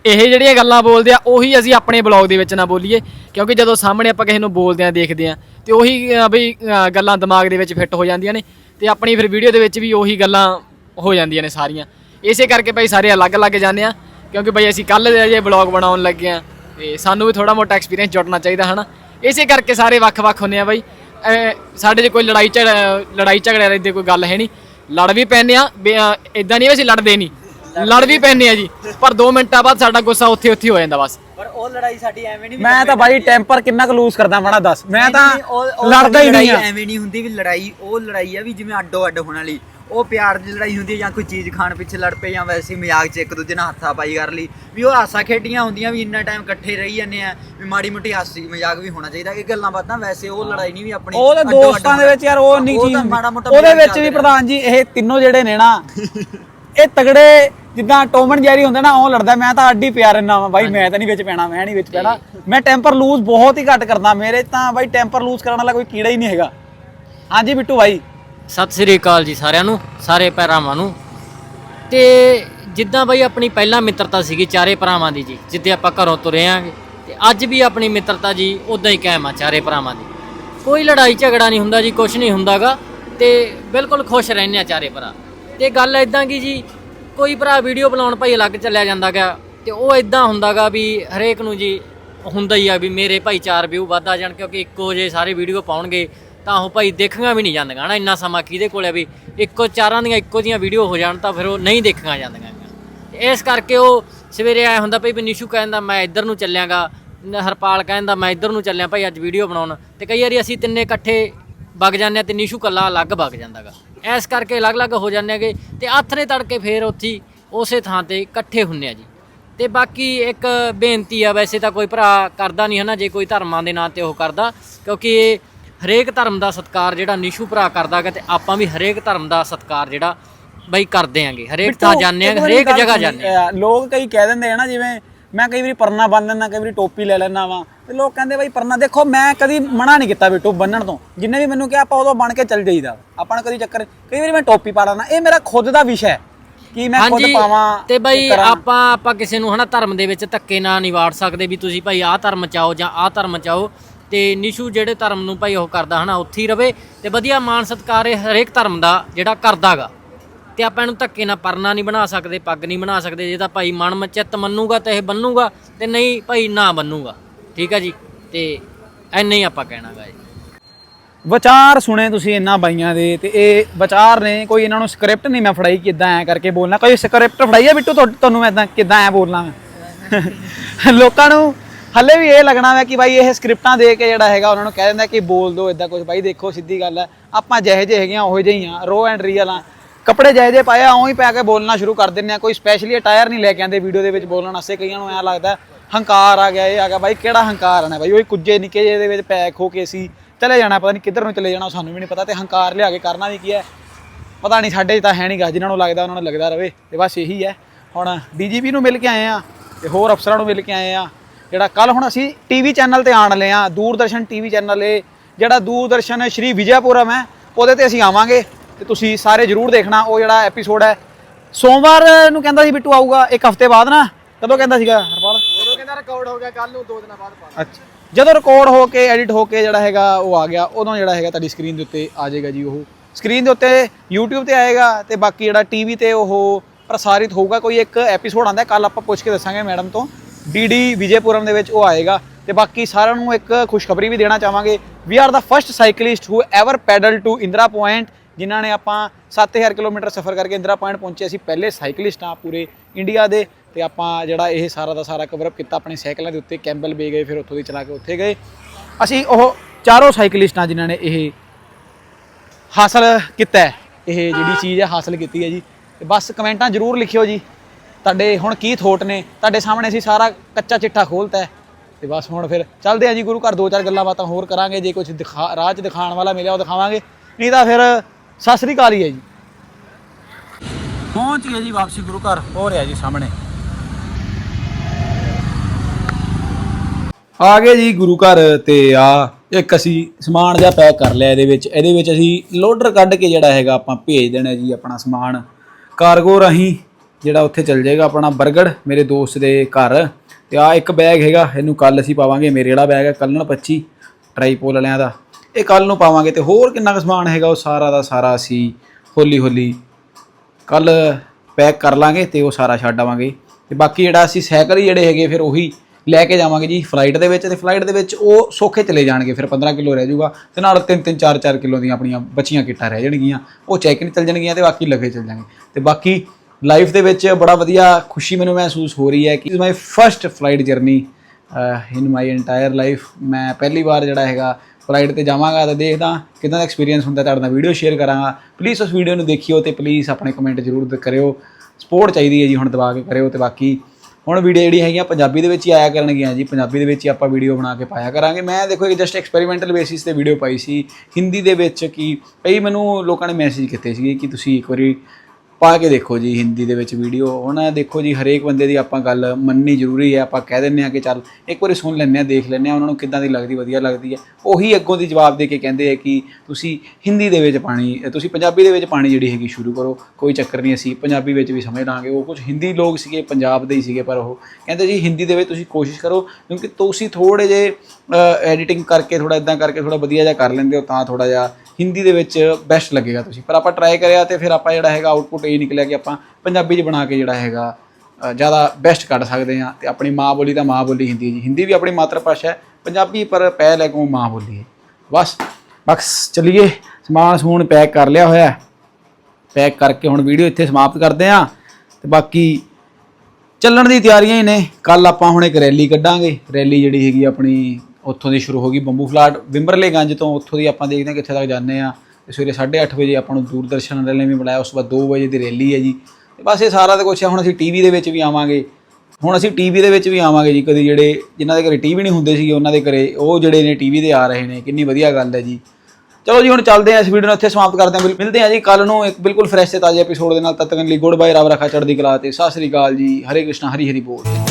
ਇਹ ਜਿਹੜੀਆਂ ਗੱਲਾਂ ਬੋਲਦੇ ਆ, ਉਹੀ ਅਸੀਂ ਆਪਣੇ ਬਲੌਗ ਦੇ ਵਿੱਚ ਨਾ ਬੋਲੀਏ। ਕਿਉਂਕਿ ਜਦੋਂ ਸਾਹਮਣੇ ਆਪਾਂ ਕਿਸੇ ਨੂੰ ਬੋਲਦੇ ਆ, ਦੇਖਦੇ ਆ, ਤੇ ਉਹੀ ਬਈ ਗੱਲਾਂ ਦਿਮਾਗ ਦੇ ਵਿੱਚ ਫਿੱਟ ਹੋ ਜਾਂਦੀਆਂ ਨੇ। ਤੇ ਆਪਣੀ ਫਿਰ ਵੀਡੀਓ ਦੇ ਵਿੱਚ ਵੀ ਉਹੀ ਗੱਲਾਂ ਹੋ ਜਾਂਦੀਆਂ ਨੇ ਸਾਰੀਆਂ। ਇਸੇ ਕਰਕੇ ਭਾਈ ਸਾਰੇ ਅਲੱਗ-ਅਲੱਗ ਜਾਂਦੇ ਆ। ਕਿਉਂਕਿ ਭਾਈ ਅਸੀਂ ਕੱਲ ਜੇ ਬਲੌਗ ਬਣਾਉਣ ਲੱਗੇ ਆ। ਤੇ ਸਾਨੂੰ ਵੀ ਥੋੜਾ ਮੋਟਾ ਐਕਸਪੀਰੀਅੰਸ ਜੁੜਨਾ ਚਾਹੀਦਾ, ਹਨਾ? ਇਸੇ ਕਰਕੇ ਸਾਰੇ ਵੱਖ-ਵੱਖ ਹੁੰਨੇ ਆ ਬਾਈ। ਸਾਡੇ 'ਚ ਕੋਈ ਲੜਾਈ ਝੜ, ਲੜਾਈ ਝਗੜੇ ਦੀ ਕੋਈ ਗੱਲ ਹੈ ਨਹੀਂ ਲੜ ਵੀ ਪੈਂਦੇ ਆ ਇਦਾਂ ਨਹੀਂ ਵੀ ਅਸੀਂ ਲੜਦੇ ਨਹੀਂ ਲੜ ਵੀ ਪੈਂਦੇ ਆ ਜੀ। ਪਰ 2 ਮਿੰਟਾਂ ਬਾਅਦ ਸਾਡਾ ਗੁੱਸਾ ਉੱਥੇ ਉੱਥੇ ਹੋ ਜਾਂਦਾ ਬਸ। ਪਰ ਉਹ ਲੜਾਈ ਸਾਡੀ ਐਵੇਂ ਨਹੀਂ ਮੈਂ ਤਾਂ ਬਾਈ ਟੈਂਪਰ ਕਿੰਨਾ ਕੁ ਲੂਜ਼ ਕਰਦਾ ਮਾੜਾ ਦੱਸ। ਮੈਂ ਤਾਂ ਲੜਦਾ ਹੀ ਨਹੀਂ ਆ। ਐਵੇਂ ਨਹੀਂ ਹੁੰਦੀ ਵੀ ਲੜਾਈ ਉਹ ਲੜਾਈ ਆ ਵੀ ਜਿਵੇਂ ਅੱਡੋ ਅੱਡ ਹੋਣ ਵਾਲੀ। ਉਹ ਪਿਆਰ ਦੀ ਲੜਾਈ ਹੁੰਦੀ ਹੈ ਜਾਂ ਕੋਈ ਚੀਜ਼ ਖਾਣ ਪਿੱਛੇ ਲੜ ਪਏ ਜਾਂ ਵੈਸੇ ਮਜ਼ਾਕ 'ਚ ਇੱਕ ਦੂਜੇ ਨਾਲ ਹੱਥਾ ਪਾਈ ਕਰ ਲਈ। ਵੀ ਉਹ ਹਾਸਾ ਖੇਡੀਆਂ ਹੁੰਦੀਆਂ ਵੀ ਇੰਨਾ ਟਾਈਮ ਇਕੱਠੇ ਰਹੀ ਜਾਂਦੇ ਆ ਵੀ ਮਾੜੀ ਮੋਟੀ ਹਾਸੀ ਮਜ਼ਾਕ ਵੀ ਹੋਣਾ ਚਾਹੀਦਾ। ਇਹ ਗੱਲਾਂ ਬਾਤਾਂ ਵੈਸੇ ਉਹ ਲੜਾਈ ਨਹੀਂ ਵੀ ਆਪਣੀ ਉਹ ਤਾਂ ਦੋਸਤਾਂ ਦੇ ਵਿੱਚ ਯਾਰ ਉਹ ਨਹੀਂ ਚੀਜ਼ ਉਹਦੇ ਵਿੱਚ ਵੀ ਪ੍ਰਧਾਨ ਜੀ ਇਹ ਤਿੰਨੋਂ ਜਿਹੜੇ ਨੇ ਨਾ ਇਹ ਤਗੜੇ ਜਿੱਦਾਂ ਟੋਮਨ ਜੈਰੀ ਹੁੰਦਾ ਨਾ ਉਹ ਲੜਦਾ ਮੈਂ ਤਾਂ ਅੱਡੀ ਪਿਆਰ ਇੰਨਾ ਵਾਂ। ਬਾਈ ਮੈਂ ਤਾਂ ਨਹੀਂ ਵਿੱਚ ਪੈਣਾ ਮੈਂ ਨਹੀਂ ਵਿੱਚ ਪੈਣਾ। ਮੈਂ ਟੈਂਪਰ ਲੂਜ਼ ਬਹੁਤ ਹੀ ਘੱਟ ਕਰਦਾ ਮੇਰੇ ਤਾਂ ਬਾਈ ਟੈਂਪਰ ਲੂਜ਼ ਕਰਨ ਵਾਲਾ ਕੋਈ ਕੀੜਾ ਹੀ ਨਹੀਂ ਹੈਗਾ। ਹਾਂਜੀ ਬਿੱਟੂ ਬਾਈ। ਸਤਿ ਸ੍ਰੀ ਅਕਾਲ ਜੀ ਸਾਰਿਆਂ ਨੂੰ ਸਾਰੇ ਭਰਾਵਾਂ ਨੂੰ। ਤੇ ਜਿੱਦਾਂ ਬਈ ਆਪਣੀ ਪਹਿਲਾਂ ਮਿੱਤਰਤਾ ਸੀਗੀ ਚਾਰੇ ਭਰਾਵਾਂ ਦੀ ਜੀ ਜਿੱਦੇ ਆਪਾਂ ਘਰੋਂ ਤੁਰੇ ਆਂਗੇ ਤੇ ਅੱਜ ਵੀ ਆਪਣੀ ਮਿੱਤਰਤਾ ਜੀ ਉਦਾਂ ਹੀ ਕਾਇਮ ਆ ਚਾਰੇ ਭਰਾਵਾਂ ਦੀ। ਕੋਈ ਲੜਾਈ ਝਗੜਾ ਨਹੀਂ ਹੁੰਦਾ ਜੀ ਕੁਝ ਨਹੀਂ ਹੁੰਦਾਗਾ ਤੇ ਬਿਲਕੁਲ ਖੁਸ਼ ਰਹਿੰਦੇ ਆ ਚਾਰੇ ਭਰਾ। ਤੇ ਗੱਲ ਇਦਾਂ ਕੀ ਜੀ, ਕੋਈ ਭਰਾ ਵੀਡੀਓ ਬਣਾਉਣ ਭਾਈ ਅਲੱਗ ਚੱਲਿਆ ਜਾਂਦਾ ਗਾ ਤੇ ਉਹ ਇਦਾਂ ਹੁੰਦਾਗਾ ਵੀ ਹਰੇਕ ਨੂੰ ਜੀ ਹੁੰਦਾ ਹੀ ਆ ਵੀ ਮੇਰੇ ਭਾਈ ਚਾਰ ਵਿਊ ਵੱਧ ਆ ਜਾਣ ਕਿਉਂਕਿ ਇੱਕੋ ਜੇ ਸਾਰੇ ਵੀਡੀਓ ਪਾਉਣਗੇ, ਤਾਂ ਉਹ ਭਾਈ ਦੇਖੀਆਂ ਵੀ ਨਹੀਂ ਜਾਂਦੀਆਂ ਨਾ ਇੰਨਾ ਸਮਾਂ ਕਿਹਦੇ ਕੋਲ ਆ ਵੀ ਇੱਕੋ ਚਾਰਾਂ ਦੀਆਂ ਇੱਕੋ ਜੀਆਂ ਵੀਡੀਓ ਹੋ ਜਾਣ ਤਾਂ ਫਿਰ ਉਹ ਨਹੀਂ ਦੇਖੀਆਂ ਜਾਂਦੀਆਂ ਗੀਆਂ। ਇਸ ਕਰਕੇ ਉਹ ਸਵੇਰੇ ਆਇਆ ਹੁੰਦਾ ਭਾਈ ਵੀ ਨਿਸ਼ੂ ਕਹਿੰਦਾ ਮੈਂ ਇੱਧਰ ਨੂੰ ਚੱਲਿਆਗਾ ਹਰਪਾਲ ਕਹਿੰਦਾ ਮੈਂ ਇੱਧਰ ਨੂੰ ਚੱਲਿਆ ਭਾਈ ਅੱਜ ਵੀਡੀਓ ਬਣਾਉਣ ਤੇ ਕਈ ਵਾਰੀ ਅਸੀਂ ਤਿੰਨੇ ਇਕੱਠੇ ਵਗ ਜਾਂਦੇ ਆ ਤੇ ਨਿਸ਼ੂ ਕੱਲਾ ਅਲੱਗ ਵਗ ਜਾਂਦਾਗਾ ਇਸ ਕਰਕੇ ਅਲੱਗ-ਅਲੱਗ ਹੋ ਜਾਂਦੇ ਆਗੇ ਤੇ ਆਥਰੇ ਤੜਕੇ ਫੇਰ ਉੱਥੇ ਹੀ ਉਸੇ ਥਾਂ ਤੇ ਇਕੱਠੇ ਹੁੰਨੇ ਆ ਜੀ। ਤੇ ਬਾਕੀ ਇੱਕ ਬੇਨਤੀ ਆ ਵੈਸੇ ਤਾਂ ਕੋਈ ਭਰਾ ਕਰਦਾ ਨਹੀਂ ਹਨਾ ਜੇ ਕੋਈ ਧਰਮਾਂ ਦੇ ਨਾਂ ਤੇ ਉਹ ਕਰਦਾ ਕਿਉਂਕਿ ਇਹ ਹਰੇਕ ਧਰਮ ਦਾ ਸਤਿਕਾਰ ਜਿਹੜਾ ਨਿਸ਼ੂ ਭਰਾ ਕਰਦਾ ਗਾ ਤੇ ਆਪਾਂ ਵੀ ਹਰੇਕ ਧਰਮ ਦਾ ਸਤਿਕਾਰ ਜਿਹੜਾ ਬਈ ਕਰਦੇ ਆਂਗੇ ਹਰੇਕ ਥਾਂ ਜਾਂਦੇ ਆਂ ਹਰੇਕ ਜਗ੍ਹਾ ਜਾਂਦੇ ਆਂ ਲੋਕ ਕਈ ਕਹਿ ਦਿੰਦੇ ਆ ਨਾ ਜਿਵੇਂ ਮੈਂ ਕਈ ਵਾਰੀ ਪਰਨਾ ਬੰਨ ਲੈਣਾ ਕਈ ਵਾਰੀ ਟੋਪੀ ਲੈ ਲੈਣਾ ਵਾ। ਤੇ ਲੋਕ ਕਹਿੰਦੇ ਬਾਈ ਪਰਨਾ ਦੇਖੋ ਮੈਂ ਕਦੀ ਮਨਾ ਨਹੀਂ ਕੀਤਾ ਬਿੱਟੂ ਬੰਨਣ ਤੋਂ। ਜਿੰਨੇ ਵੀ ਮੈਨੂੰ ਕਿਹਾ ਆਪਾਂ ਉਦੋਂ ਬਣ ਕੇ ਚੱਲ ਜਾਈਦਾ। ਆਪਾਂ ਨੂੰ ਕਦੀ ਚੱਕਰ ਕਈ ਵਾਰੀ ਮੈਂ ਟੋਪੀ ਪਾ ਲੈਣਾ ਇਹ ਮੇਰਾ ਖੁਦ ਦਾ ਵਿਸ਼ਾ ਹੈ ਕਿ ਮੈਂ ਖੁਦ ਪਾਵਾਂ ਤੇ ਬਈ। ਆਪਾਂ ਆਪਾਂ ਕਿਸੇ ਨੂੰ ਹਨਾ ਧਰਮ ਦੇ ਵਿੱਚ ਧੱਕੇ ਨਾਲ ਨਹੀਂ ਵਾੜ ਸਕਦੇ ਵੀ ਤੁਸੀਂ ਭਾਈ ਆਹ ਧਰਮ ਚਾਓ ਜਾਂ ਆਹ ਧਰਮ ਚਾਓ ਤੇ ਨਿਸ਼ੂ ਜਿਹੜੇ ਧਰਮ ਨੂੰ ਭਾਈ ਉਹ ਕਰਦਾ ਹਨਾ ਉੱਥੇ ਹੀ ਰਵੇ। ਤੇ ਵਧੀਆ ਮਾਨ ਸਤਿਕਾਰ ਹਰੇਕ ਧਰਮ ਦਾ ਜਿਹੜਾ ਕਰਦਾਗਾ। ਤੇ ਆਪਾਂ ਇਹਨੂੰ ਧੱਕੇ ਨਾਲ ਪਰਨਾ ਨਹੀਂ ਬਣਾ ਸਕਦੇ, ਪੱਗ ਨਹੀਂ ਬਣਾ ਸਕਦੇ। ਜੇ ਤਾਂ ਭਾਈ ਮਨ ਮਚਿੱਤ ਮੰਨੂਗਾ ਤਾਂ ਇਹ ਬੰਨੂਗਾ ਤੇ ਨਹੀਂ ਭਾਈ ਨਾ ਬੰਨੂਗਾ। ਠੀਕ ਆ ਜੀ? ਤੇ ਐਨਾ ਹੀ ਆਪਾਂ ਕਹਿਣਾਗਾ ਜੀ ਵਿਚਾਰ ਸੁਣੇ ਤੁਸੀਂ ਇਹਨਾਂ ਬਾਈਆਂ ਦੇ ਤੇ ਇਹ ਵਿਚਾਰ ਨੇ, ਕੋਈ ਇਹਨਾਂ ਨੂੰ ਸਕ੍ਰਿਪਟ ਨਹੀਂ ਮੈਂ ਫੜਾਈ ਕਿਦਾਂ ਐ ਕਰਕੇ ਬੋਲਣਾ। ਕੋਈ ਸਕ੍ਰਿਪਟ ਫੜਾਈ ਆ ਬਿੱਟੂ ਤੁਹਾਨੂੰ ਮੈਂ ਕਿਦਾਂ ਐ ਬੋਲਣਾ ਮੈਂ? ਲੋਕਾਂ ਨੂੰ ਹੱਲੇ ਵੀ ਇਹ ਲੱਗਣਾ ਹੈ ਕਿ ਬਾਈ ਇਹ ਸਕ੍ਰਿਪਟਾਂ ਦੇ ਕੇ ਜਿਹੜਾ ਹੈਗਾ ਉਹਨਾਂ ਨੂੰ ਕਹਿ ਦਿੰਦਾ ਕਿ ਬੋਲ ਦਿਓ ਇਦਾਂ ਕੁਝ ਬਾਈ ਦੇਖੋ ਸਿੱਧੀ ਗੱਲ ਹੈ ਆਪਾਂ ਜਿਹੇ ਜਿਹੇ ਹੈਗੇ ਆ, ਉਹੋ ਜਿਹੇ ਹੀ ਆ ਰੋ ਐਂਡ ਰੀਅਲ ਆ। ਕੱਪੜੇ ਜਿਹੇ ਜਿਹੇ ਪਾਏ ਆ ਹੀ ਪਾ ਕੇ ਬੋਲਣਾ ਸ਼ੁਰੂ ਕਰ ਦਿੰਦੇ ਆ। ਕੋਈ ਸਪੈਸ਼ਲੀ ਅਟਾਇਰ ਨਹੀਂ ਲੈ ਕੇ ਆਂਦੇ ਵੀਡੀਓ ਦੇ ਵਿੱਚ ਬੋਲਣ ਵਾਸਤੇ। ਕਈਆਂ ਨੂੰ ਐਂ ਲੱਗਦਾ, ਹੰਕਾਰ ਆ ਗਿਆ, ਇਹ ਆ ਗਿਆ। ਬਾਈ, ਕਿਹੜਾ ਹੰਕਾਰ ਆਣਾ ਬਾਈ, ਉਹ ਕੁੱਜੇ ਨਿੱਕੇ ਜਿਹੇ ਦੇ ਵਿੱਚ ਪੈਕ ਹੋ ਕੇ ਸੀ ਚਲੇ ਜਾਣਾ, ਪਤਾ ਨਹੀਂ ਕਿੱਧਰ ਨੂੰ ਚਲੇ ਜਾਣਾ, ਸਾਨੂੰ ਵੀ ਨਹੀਂ ਪਤਾ। ਤੇ ਹੰਕਾਰ ਲਿਆ ਕੇ ਕਰਨਾ ਵੀ ਕੀ ਹੈ? ਪਤਾ ਨਹੀਂ, ਸਾਡੇ 'ਚ ਤਾਂ ਹੈ ਨਹੀਂ ਗਾ ਜਿਨ੍ਹਾਂ ਨੂੰ ਲੱਗਦਾ, ਉਹਨਾਂ ਨੂੰ ਲੱਗਦਾ ਰਵੇ। ਤੇ ਬਸ ਇਹੀ ਹੈ। ਹੁਣ ਡੀਜੀਪੀ ਨੂੰ ਮਿਲ ਕੇ ਆਏ ਆ ਤੇ ਹੋਰ ਅਫਸਰਾਂ ਨੂੰ ਮਿਲ ਕੇ ਆਏ ਆ। ਜਿਹੜਾ ਕੱਲ ਹੁਣ ਅਸੀਂ ਟੀਵੀ ਚੈਨਲ ਤੇ ਆਣ ਲਏ ਆ, ਦੂਰਦਰਸ਼ਨ ਟੀਵੀ ਚੈਨਲ ਇਹ ਜਿਹੜਾ ਦੂਰਦਰਸ਼ਨ ਸ਼੍ਰੀ ਵਿਜੈਪੁਰਮ ਹੈ, ਉਹਦੇ ਤੇ ਅਸੀਂ ਆਵਾਂਗੇ। ਤੇ ਤੁਸੀਂ ਸਾਰੇ ਜਰੂਰ ਦੇਖਣਾ ਉਹ ਜਿਹੜਾ ਐਪੀਸੋਡ ਹੈ। ਸੋਮਵਾਰ ਨੂੰ ਕਹਿੰਦਾ ਸੀ ਬਿੱਟੂ ਆਊਗਾ ਇੱਕ ਹਫ਼ਤੇ ਬਾਅਦ ਨਾ। ਕਦੋਂ ਕਹਿੰਦਾ ਸੀਗਾ ਹਰਪਾਲ? ਉਦੋਂ ਕਹਿੰਦਾ ਰਿਕਾਰਡ ਹੋ ਗਿਆ ਕੱਲ ਨੂੰ 2 ਦਿਨਾਂ ਬਾਅਦ ਪਾ ਅੱਛਾ। ਜਦੋਂ ਰਿਕਾਰਡ ਹੋ ਕੇ ਐਡਿਟ ਹੋ ਕੇ ਜਿਹੜਾ ਹੈਗਾ ਉਹ ਆ ਗਿਆ ਉਦੋਂ ਜਿਹੜਾ ਹੈਗਾ ਤੁਹਾਡੀ ਸਕਰੀਨ ਦੇ ਉੱਤੇ ਆ ਜਾਏਗਾ ਜੀ ਉਹ। ਸਕਰੀਨ ਦੇ ਉੱਤੇ YouTube ਤੇ ਆਏਗਾ ਤੇ ਬਾਕੀ ਜਿਹੜਾ ਟੀਵੀ ਤੇ ਉਹ ਪ੍ਰਸਾਰਿਤ ਹੋਊਗਾ ਕੋਈ ਇੱਕ ਐਪੀਸੋਡ ਆਂਦਾ ਕੱਲ ਆਪਾਂ ਪੁੱਛ ਕੇ ਦੱਸਾਂਗੇ ਮੈਡਮ ਤੋਂ। ਡੀਡੀ ਵਿਜੇਪੁਰਮ ਦੇ ਵਿੱਚ ਉਹ ਆਏਗਾ। ਤੇ ਬਾਕੀ ਸਾਰਿਆਂ ਨੂੰ ਇੱਕ ਖੁਸ਼ਖਬਰੀ ਵੀ ਦੇਣਾ ਚਾਹਾਂਗੇ। We are the first cyclist who ever pedal to Indira point ਜਿਨ੍ਹਾਂ ਨੇ ਆਪਾਂ 7000 ਕਿਲੋਮੀਟਰ ਸਫ਼ਰ ਕਰਕੇ ਇੰਦਰਾ ਪੁਆਇੰਟ ਪਹੁੰਚੇ, ਅਸੀਂ ਪਹਿਲੇ ਸਾਈਕਲਿਸਟ ਆ ਪੂਰੇ ਇੰਡੀਆ ਦੇ, ਤੇ ਆਪਾਂ ਜਿਹੜਾ ਇਹ ਸਾਰਾ ਦਾ ਸਾਰਾ ਕਵਰ ਅਪ ਕੀਤਾ ਆਪਣੇ ਸਾਈਕਲਾਂ ਦੇ ਉੱਤੇ ਕੈਂਬਲ ਬੇ ਗਏ, ਫਿਰ ਉੱਥੋਂ ਦੀ ਚਲਾ ਕੇ ਉੱਥੇ ਗਏ। ਅਸੀਂ ਉਹ ਚਾਰੋਂ ਸਾਈਕਲਿਸਟਾਂ ਜਿਨ੍ਹਾਂ ਨੇ ਇਹ ਹਾਸਲ ਕੀਤਾ ਇਹ ਜਿਹੜੀ ਚੀਜ਼ ਹੈ, ਹਾਸਲ ਕੀਤੀ ਹੈ ਜੀ। ਤੇ ਬਸ ਕਮੈਂਟਾਂ ਜ਼ਰੂਰ ਲਿਖਿਓ ਜੀ। ਤੁਹਾਡੇ ਹੁਣ ਕੀ ਥੋਟ ਨੇ? ਤੁਹਾਡੇ ਸਾਹਮਣੇ ਅਸੀਂ ਸਾਰਾ ਕੱਚਾ ਚਿੱਠਾ ਖੋਲਤਾ ਹੈ। ਤੇ ਬਸ ਹੁਣ ਫਿਰ ਚੱਲਦੇ ਆ ਜੀ, ਗੁਰੂ ਘਰ ਦੋ ਚਾਰ ਗੱਲਾਂ ਬਾਤਾਂ ਹੋਰ ਕਰਾਂਗੇ। ਜੇ ਕੁਝ ਦਿਖਾ ਰਾਹ 'ਚ ਦਿਖਾਉਣ ਵਾਲਾ ਮਿਲਿਆ, ਉਹ ਦਿਖਾਵਾਂਗੇ। ਨਹੀਂ ਤਾਂ ਫਿਰ ਸਤਿ ਸ੍ਰੀ ਅਕਾਲ ਹੀ ਹੈ ਜੀ। ਪਹੁੰਚ ਗਏ ਜੀ ਵਾਪਸੀ ਗੁਰੂ ਘਰ ਹੋ ਰਿਹਾ ਜੀ ਸਾਹਮਣੇ। ਆ ਗਏ ਜੀ ਗੁਰੂ ਘਰ ਤੇ ਆ ਇੱਕ ਅਸੀਂ ਸਮਾਨ ਜਿਹਾ ਪੈਕ ਕਰ ਲਿਆ ਇਹਦੇ ਵਿੱਚ। ਇਹਦੇ ਵਿੱਚ ਅਸੀਂ ਲੋਡਰ ਕੱਢ ਕੇ ਜਿਹੜਾ ਹੈਗਾ ਆਪਾਂ ਭੇਜ ਦੇਣਾ ਜੀ ਆਪਣਾ ਸਮਾਨ। ਕਾਰਗੋ ਰਾਹੀਂ ਜਿਹੜਾ ਉੱਥੇ ਚੱਲ ਜਾਏਗਾ ਆਪਣਾ ਬਰਗੜ ਮੇਰੇ ਦੋਸਤ ਦੇ ਘਰ। ਤੇ ਆ ਇੱਕ ਬੈਗ ਹੈਗਾ ਇਹਨੂੰ ਕੱਲ ਅਸੀਂ ਪਾਵਾਂਗੇ ਮੇਰੇ ਜਿਹੜਾ ਬੈਗ ਹੈ ਕੱਲਣ 25 ਟਰਾਈਪੋਲ ਵਾਲਿਆਂ ਦਾ। ਇਹ ਕੱਲ ਨੂੰ ਪਾਵਾਂਗੇ ਤੇ ਹੋਰ ਕਿੰਨਾ ਕੁ ਸਮਾਨ ਹੈਗਾ ਉਹ ਸਾਰਾ ਦਾ ਸਾਰਾ ਅਸੀਂ ਹੌਲੀ ਹੌਲੀ ਕੱਲ ਪੈਕ ਕਰ ਲਾਂਗੇ ਤੇ ਉਹ ਸਾਰਾ ਛੱਡ ਆਵਾਂਗੇ। ਤੇ ਬਾਕੀ ਜਿਹੜਾ ਅਸੀਂ ਸਾਈਕਲ ਹੀ ਜਿਹੜੇ ਹੈਗੇ ਫਿਰ ਉਹੀ ਲੈ ਕੇ ਜਾਵਾਂਗੇ ਜੀ ਫਲਾਈਟ ਦੇ ਵਿੱਚ ਤੇ ਫਲਾਈਟ ਦੇ ਵਿੱਚ ਉਹ ਸੌਖੇ ਚਲੇ ਜਾਣਗੇ, ਫਿਰ 15 ਕਿਲੋ ਰਹਿ ਜਾਊਗਾ ਤੇ ਨਾਲ 3-3 4-4 ਕਿਲੋ ਦੀਆਂ ਆਪਣੀਆਂ ਬਚੀਆਂ ਕਿੱਟਾਂ ਰਹਿ ਜਾਣਗੀਆਂ, ਉਹ ਚੈੱਕ ਨਹੀਂ ਚੱਲ ਜਾਣਗੀਆਂ ਤੇ ਬਾਕੀ ਲਗੇ ਚੱਲ ਜਾਣਗੇ। ਤੇ ਬਾਕੀ ਲਾਈਫ ਦੇ ਵਿੱਚ ਬੜਾ ਵਧੀਆ ਖੁਸ਼ੀ ਮੈਨੂੰ ਮਹਿਸੂਸ ਹੋ ਰਹੀ ਹੈ ਕਿ my first flight journey in my entire life ਮੈਂ ਪਹਿਲੀ ਵਾਰ ਜਿਹੜਾ ਹੈਗਾ ਫਲਾਈਟ ਤੇ ਜਾਵਾਂਗਾ ਤਾਂ ਦੇਖਦਾ ਕਿਦਾਂ ਦਾ ਐਕਸਪੀਰੀਅੰਸ ਹੁੰਦਾ, ਤੁਹਾਡੇ ਨਾਲ ਵੀਡੀਓ ਸ਼ੇਅਰ ਕਰਾਂਗਾ। ਪਲੀਜ਼ ਉਸ ਵੀਡੀਓ ਨੂੰ ਦੇਖਿਓ ਤੇ ਪਲੀਜ਼ ਆਪਣੇ ਕਮੈਂਟ ਜ਼ਰੂਰ ਕਰਿਓ। ਸਪੋਰਟ ਚਾਹੀਦੀ ਹੈ ਜੀ, ਹੁਣ ਦਬਾ ਕੇ ਕਰਿਓ ਤੇ ਬਾਕੀ ਹੁਣ ਵੀਡੀਓ ਜਿਹੜੀ ਹੈਗੀ ਆ, ਪੰਜਾਬੀ ਦੇ ਵਿੱਚ ਹੀ ਆਇਆ ਕਰਨਗੀਆਂ ਜੀ। ਪੰਜਾਬੀ ਦੇ ਵਿੱਚ ਹੀ ਆਪਾਂ ਵੀਡੀਓ ਬਣਾ ਕੇ ਪਾਇਆ ਕਰਾਂਗੇ। ਮੈਂ ਦੇਖੋ ਇੱਕ ਜਸਟ ਐਕਸਪੈਰੀਮੈਂਟਲ ਬੇਸਿਸ ਤੇ ਵੀਡੀਓ ਪਾਈ ਸੀ। ਹਿੰਦੀ ਦੇ ਵਿੱਚ ਕਿ, ਕਈ ਮੈਨੂੰ ਲੋਕਾਂ ਨੇ ਮੈਸੇਜ ਕੀਤੇ ਸੀਗੇ ਕਿ ਤੁਸੀਂ ਇੱਕ ਵਾਰੀ ਪਾ ਕੇ ਦੇਖੋ ਜੀ, ਹਿੰਦੀ ਦੇ ਵਿੱਚ ਵੀਡੀਓ ਉਹਨਾਂ ਦੇਖੋ ਜੀ, ਹਰੇਕ ਬੰਦੇ ਦੀ ਆਪਾਂ ਗੱਲ ਮੰਨਣੀ ਜ਼ਰੂਰੀ ਹੈ, ਆਪਾਂ ਕਹਿ ਦਿੰਨੇ ਆ ਕਿ ਚੱਲ ਇੱਕ ਵਾਰੀ ਸੁਣ ਲੈਂਦੇ ਆ ਦੇਖ ਲੈਂਦੇ ਆ ਉਹਨਾਂ ਨੂੰ ਕਿੱਦਾਂ ਦੀ ਲੱਗਦੀ, ਵਧੀਆ ਲੱਗਦੀ ਹੈ। ਉਹੀ ਅੱਗੋਂ ਦੀ ਜਵਾਬ ਦੇ ਕੇ ਕਹਿੰਦੇ ਆ ਕਿ ਤੁਸੀਂ ਹਿੰਦੀ ਦੇ ਵਿੱਚ ਪਾਣੀ, ਤੁਸੀਂ ਪੰਜਾਬੀ ਦੇ ਵਿੱਚ ਪਾਣੀ ਜਿਹੜੀ ਹੈਗੀ ਸ਼ੁਰੂ ਕਰੋ, ਕੋਈ ਚੱਕਰ ਨਹੀਂ, ਅਸੀਂ ਪੰਜਾਬੀ ਵਿੱਚ ਵੀ ਸਮਝ ਲਾਂਗੇ ਉਹ ਕੁਝ ਹਿੰਦੀ ਲੋਕ ਸੀਗੇ, ਪੰਜਾਬ ਦੇ ਹੀ ਸੀਗੇ, ਪਰ ਉਹ ਕਹਿੰਦੇ ਜੀ, ਹਿੰਦੀ ਦੇ ਵਿੱਚ ਤੁਸੀਂ ਕੋਸ਼ਿਸ਼ ਕਰੋ, ਕਿਉਂਕਿ ਤੁਸੀਂ ਥੋੜੇ ਜੇ ਐਡੀਟਿੰਗ ਕਰਕੇ ਥੋੜਾ ਇਦਾਂ ਕਰਕੇ ਥੋੜਾ ਵਧੀਆ ਜਿਹਾ ਕਰ ਲੈਂਦੇ ਹੋ ਤਾਂ ਥੋੜਾ ਜਿਹਾ ਹਿੰਦੀ ਦੇ ਵਿੱਚ ਬੈਸਟ ਲੱਗੇਗਾ ਤੁਸੀਂ। ਪਰ ਆਪਾਂ ਟਰਾਈ ਕਰਿਆ ਤੇ ਫਿਰ ਆਪਾਂ ਜਿਹੜਾ ਹੈਗਾ ਆਊਟਪੁੱਟ ਇਹ ਨਿਕਲਿਆ ਕਿ ਆਪਾਂ ਪੰਜਾਬੀ 'ਚ ਬਣਾ ਕੇ ਜਿਹੜਾ ਹੈਗਾ ਜ਼ਿਆਦਾ ਬੈਸਟ ਕੱਢ ਸਕਦੇ ਹਾਂ ਤੇ ਆਪਣੀ ਮਾਂ ਬੋਲੀ ਤਾਂ ਮਾਂ ਬੋਲੀ ਹਿੰਦੀ ਜੀ। ਹਿੰਦੀ ਵੀ ਆਪਣੀ ਮਾਤਰ ਭਾਸ਼ਾ ਹੈ, ਪੰਜਾਬੀ ਪਰ ਪਹਿਲ ਹੈ ਕੋ ਮਾਂ ਬੋਲੀ ਹੈ। ਬਸ ਬਸ ਚਲਿਏ, ਸਮਾਨ ਸਮੂਨ ਪੈਕ ਕਰ ਲਿਆ ਹੋਇਆ ਪੈਕ ਕਰਕੇ ਹੁਣ ਵੀਡੀਓ ਇੱਥੇ ਸਮਾਪਤ ਕਰਦੇ ਹਾਂ ਤੇ ਬਾਕੀ ਚੱਲਣ ਦੀ ਤਿਆਰੀਆਂ ਹੀ ਨੇ। ਕੱਲ ਆਪਾਂ ਹੁਣ ਇੱਕ ਰੈਲੀ ਕੱਢਾਂਗੇ। ਰੈਲੀ ਜਿਹੜੀ ਹੈਗੀ ਆਪਣੀ ਉੱਥੋਂ ਦੀ ਸ਼ੁਰੂ ਹੋ ਗਈ ਬੰਬੂ ਫਲਾਟ। ਵਿੰਬਰਲੇਗੰਜ ਤੋਂ ਉੱਥੋਂ ਦੀ ਆਪਾਂ ਦੇਖਦੇ ਹਾਂ ਕਿੱਥੇ ਤੱਕ ਜਾਂਦੇ ਆ ਤੇ ਸਵੇਰੇ 8:30 ਵਜੇ ਆਪਾਂ ਨੂੰ ਦੂਰਦਰਸ਼ਨ ਵਾਲੇ ਨੇ ਵੀ ਬੁਲਾਇਆ, ਉਸ ਤੋਂ ਬਾਅਦ 2 ਵਜੇ ਦੀ ਰੈਲੀ ਹੈ ਜੀ। ਤੇ ਬਸ ਇਹ ਸਾਰਾ ਤਾਂ ਕੁਛ ਹੈ, ਹੁਣ ਅਸੀਂ ਟੀਵੀ ਦੇ ਵਿੱਚ ਵੀ ਆਵਾਂਗੇ। ਹੁਣ ਅਸੀਂ ਟੀਵੀ ਦੇ ਵਿੱਚ ਵੀ ਆਵਾਂਗੇ ਜੀ, ਕਦੀ ਜਿਹੜੇ ਜਿਨ੍ਹਾਂ ਦੇ ਘਰੇ ਟੀਵੀ ਨਹੀਂ ਹੁੰਦੇ ਸੀਗੇ, ਉਹਨਾਂ ਦੇ ਘਰੇ ਉਹ ਜਿਹੜੇ ਨੇ ਟੀਵੀ ਤੇ ਆ ਰਹੇ ਨੇ, ਕਿੰਨੀ ਵਧੀਆ ਗੱਲ ਹੈ ਜੀ। ਚਲੋ ਜੀ, ਹੁਣ ਚੱਲਦੇ ਹਾਂ ਇਸ ਵੀਡੀਓ ਨੂੰ ਇੱਥੇ ਸਮਾਪਤ ਕਰਦੇ ਹਾਂ। ਮਿਲਦੇ ਹਾਂ ਜੀ ਕੱਲ ਨੂੰ ਇੱਕ ਬਿਲਕੁਲ ਫਰੈਸ਼ ਤੇ ਤਾਜ਼ੇ ਐਪੀਸੋਡ ਦੇ ਨਾਲ। ਤਦ ਤੱਕ ਲਈ ਗੁੱਡ ਬਾਏ, ਰੱਬ ਰੱਖਾ ਚੜ੍ਹਦੀ ਕਲਾ ਤੇ। ਸਤਿ ਸ੍ਰੀ ਅਕਾਲ ਜੀ, ਹਰੇ ਕ੍ਰਿਸ਼ਨ, ਹਰੀ ਹਰੀ ਬੋਲ।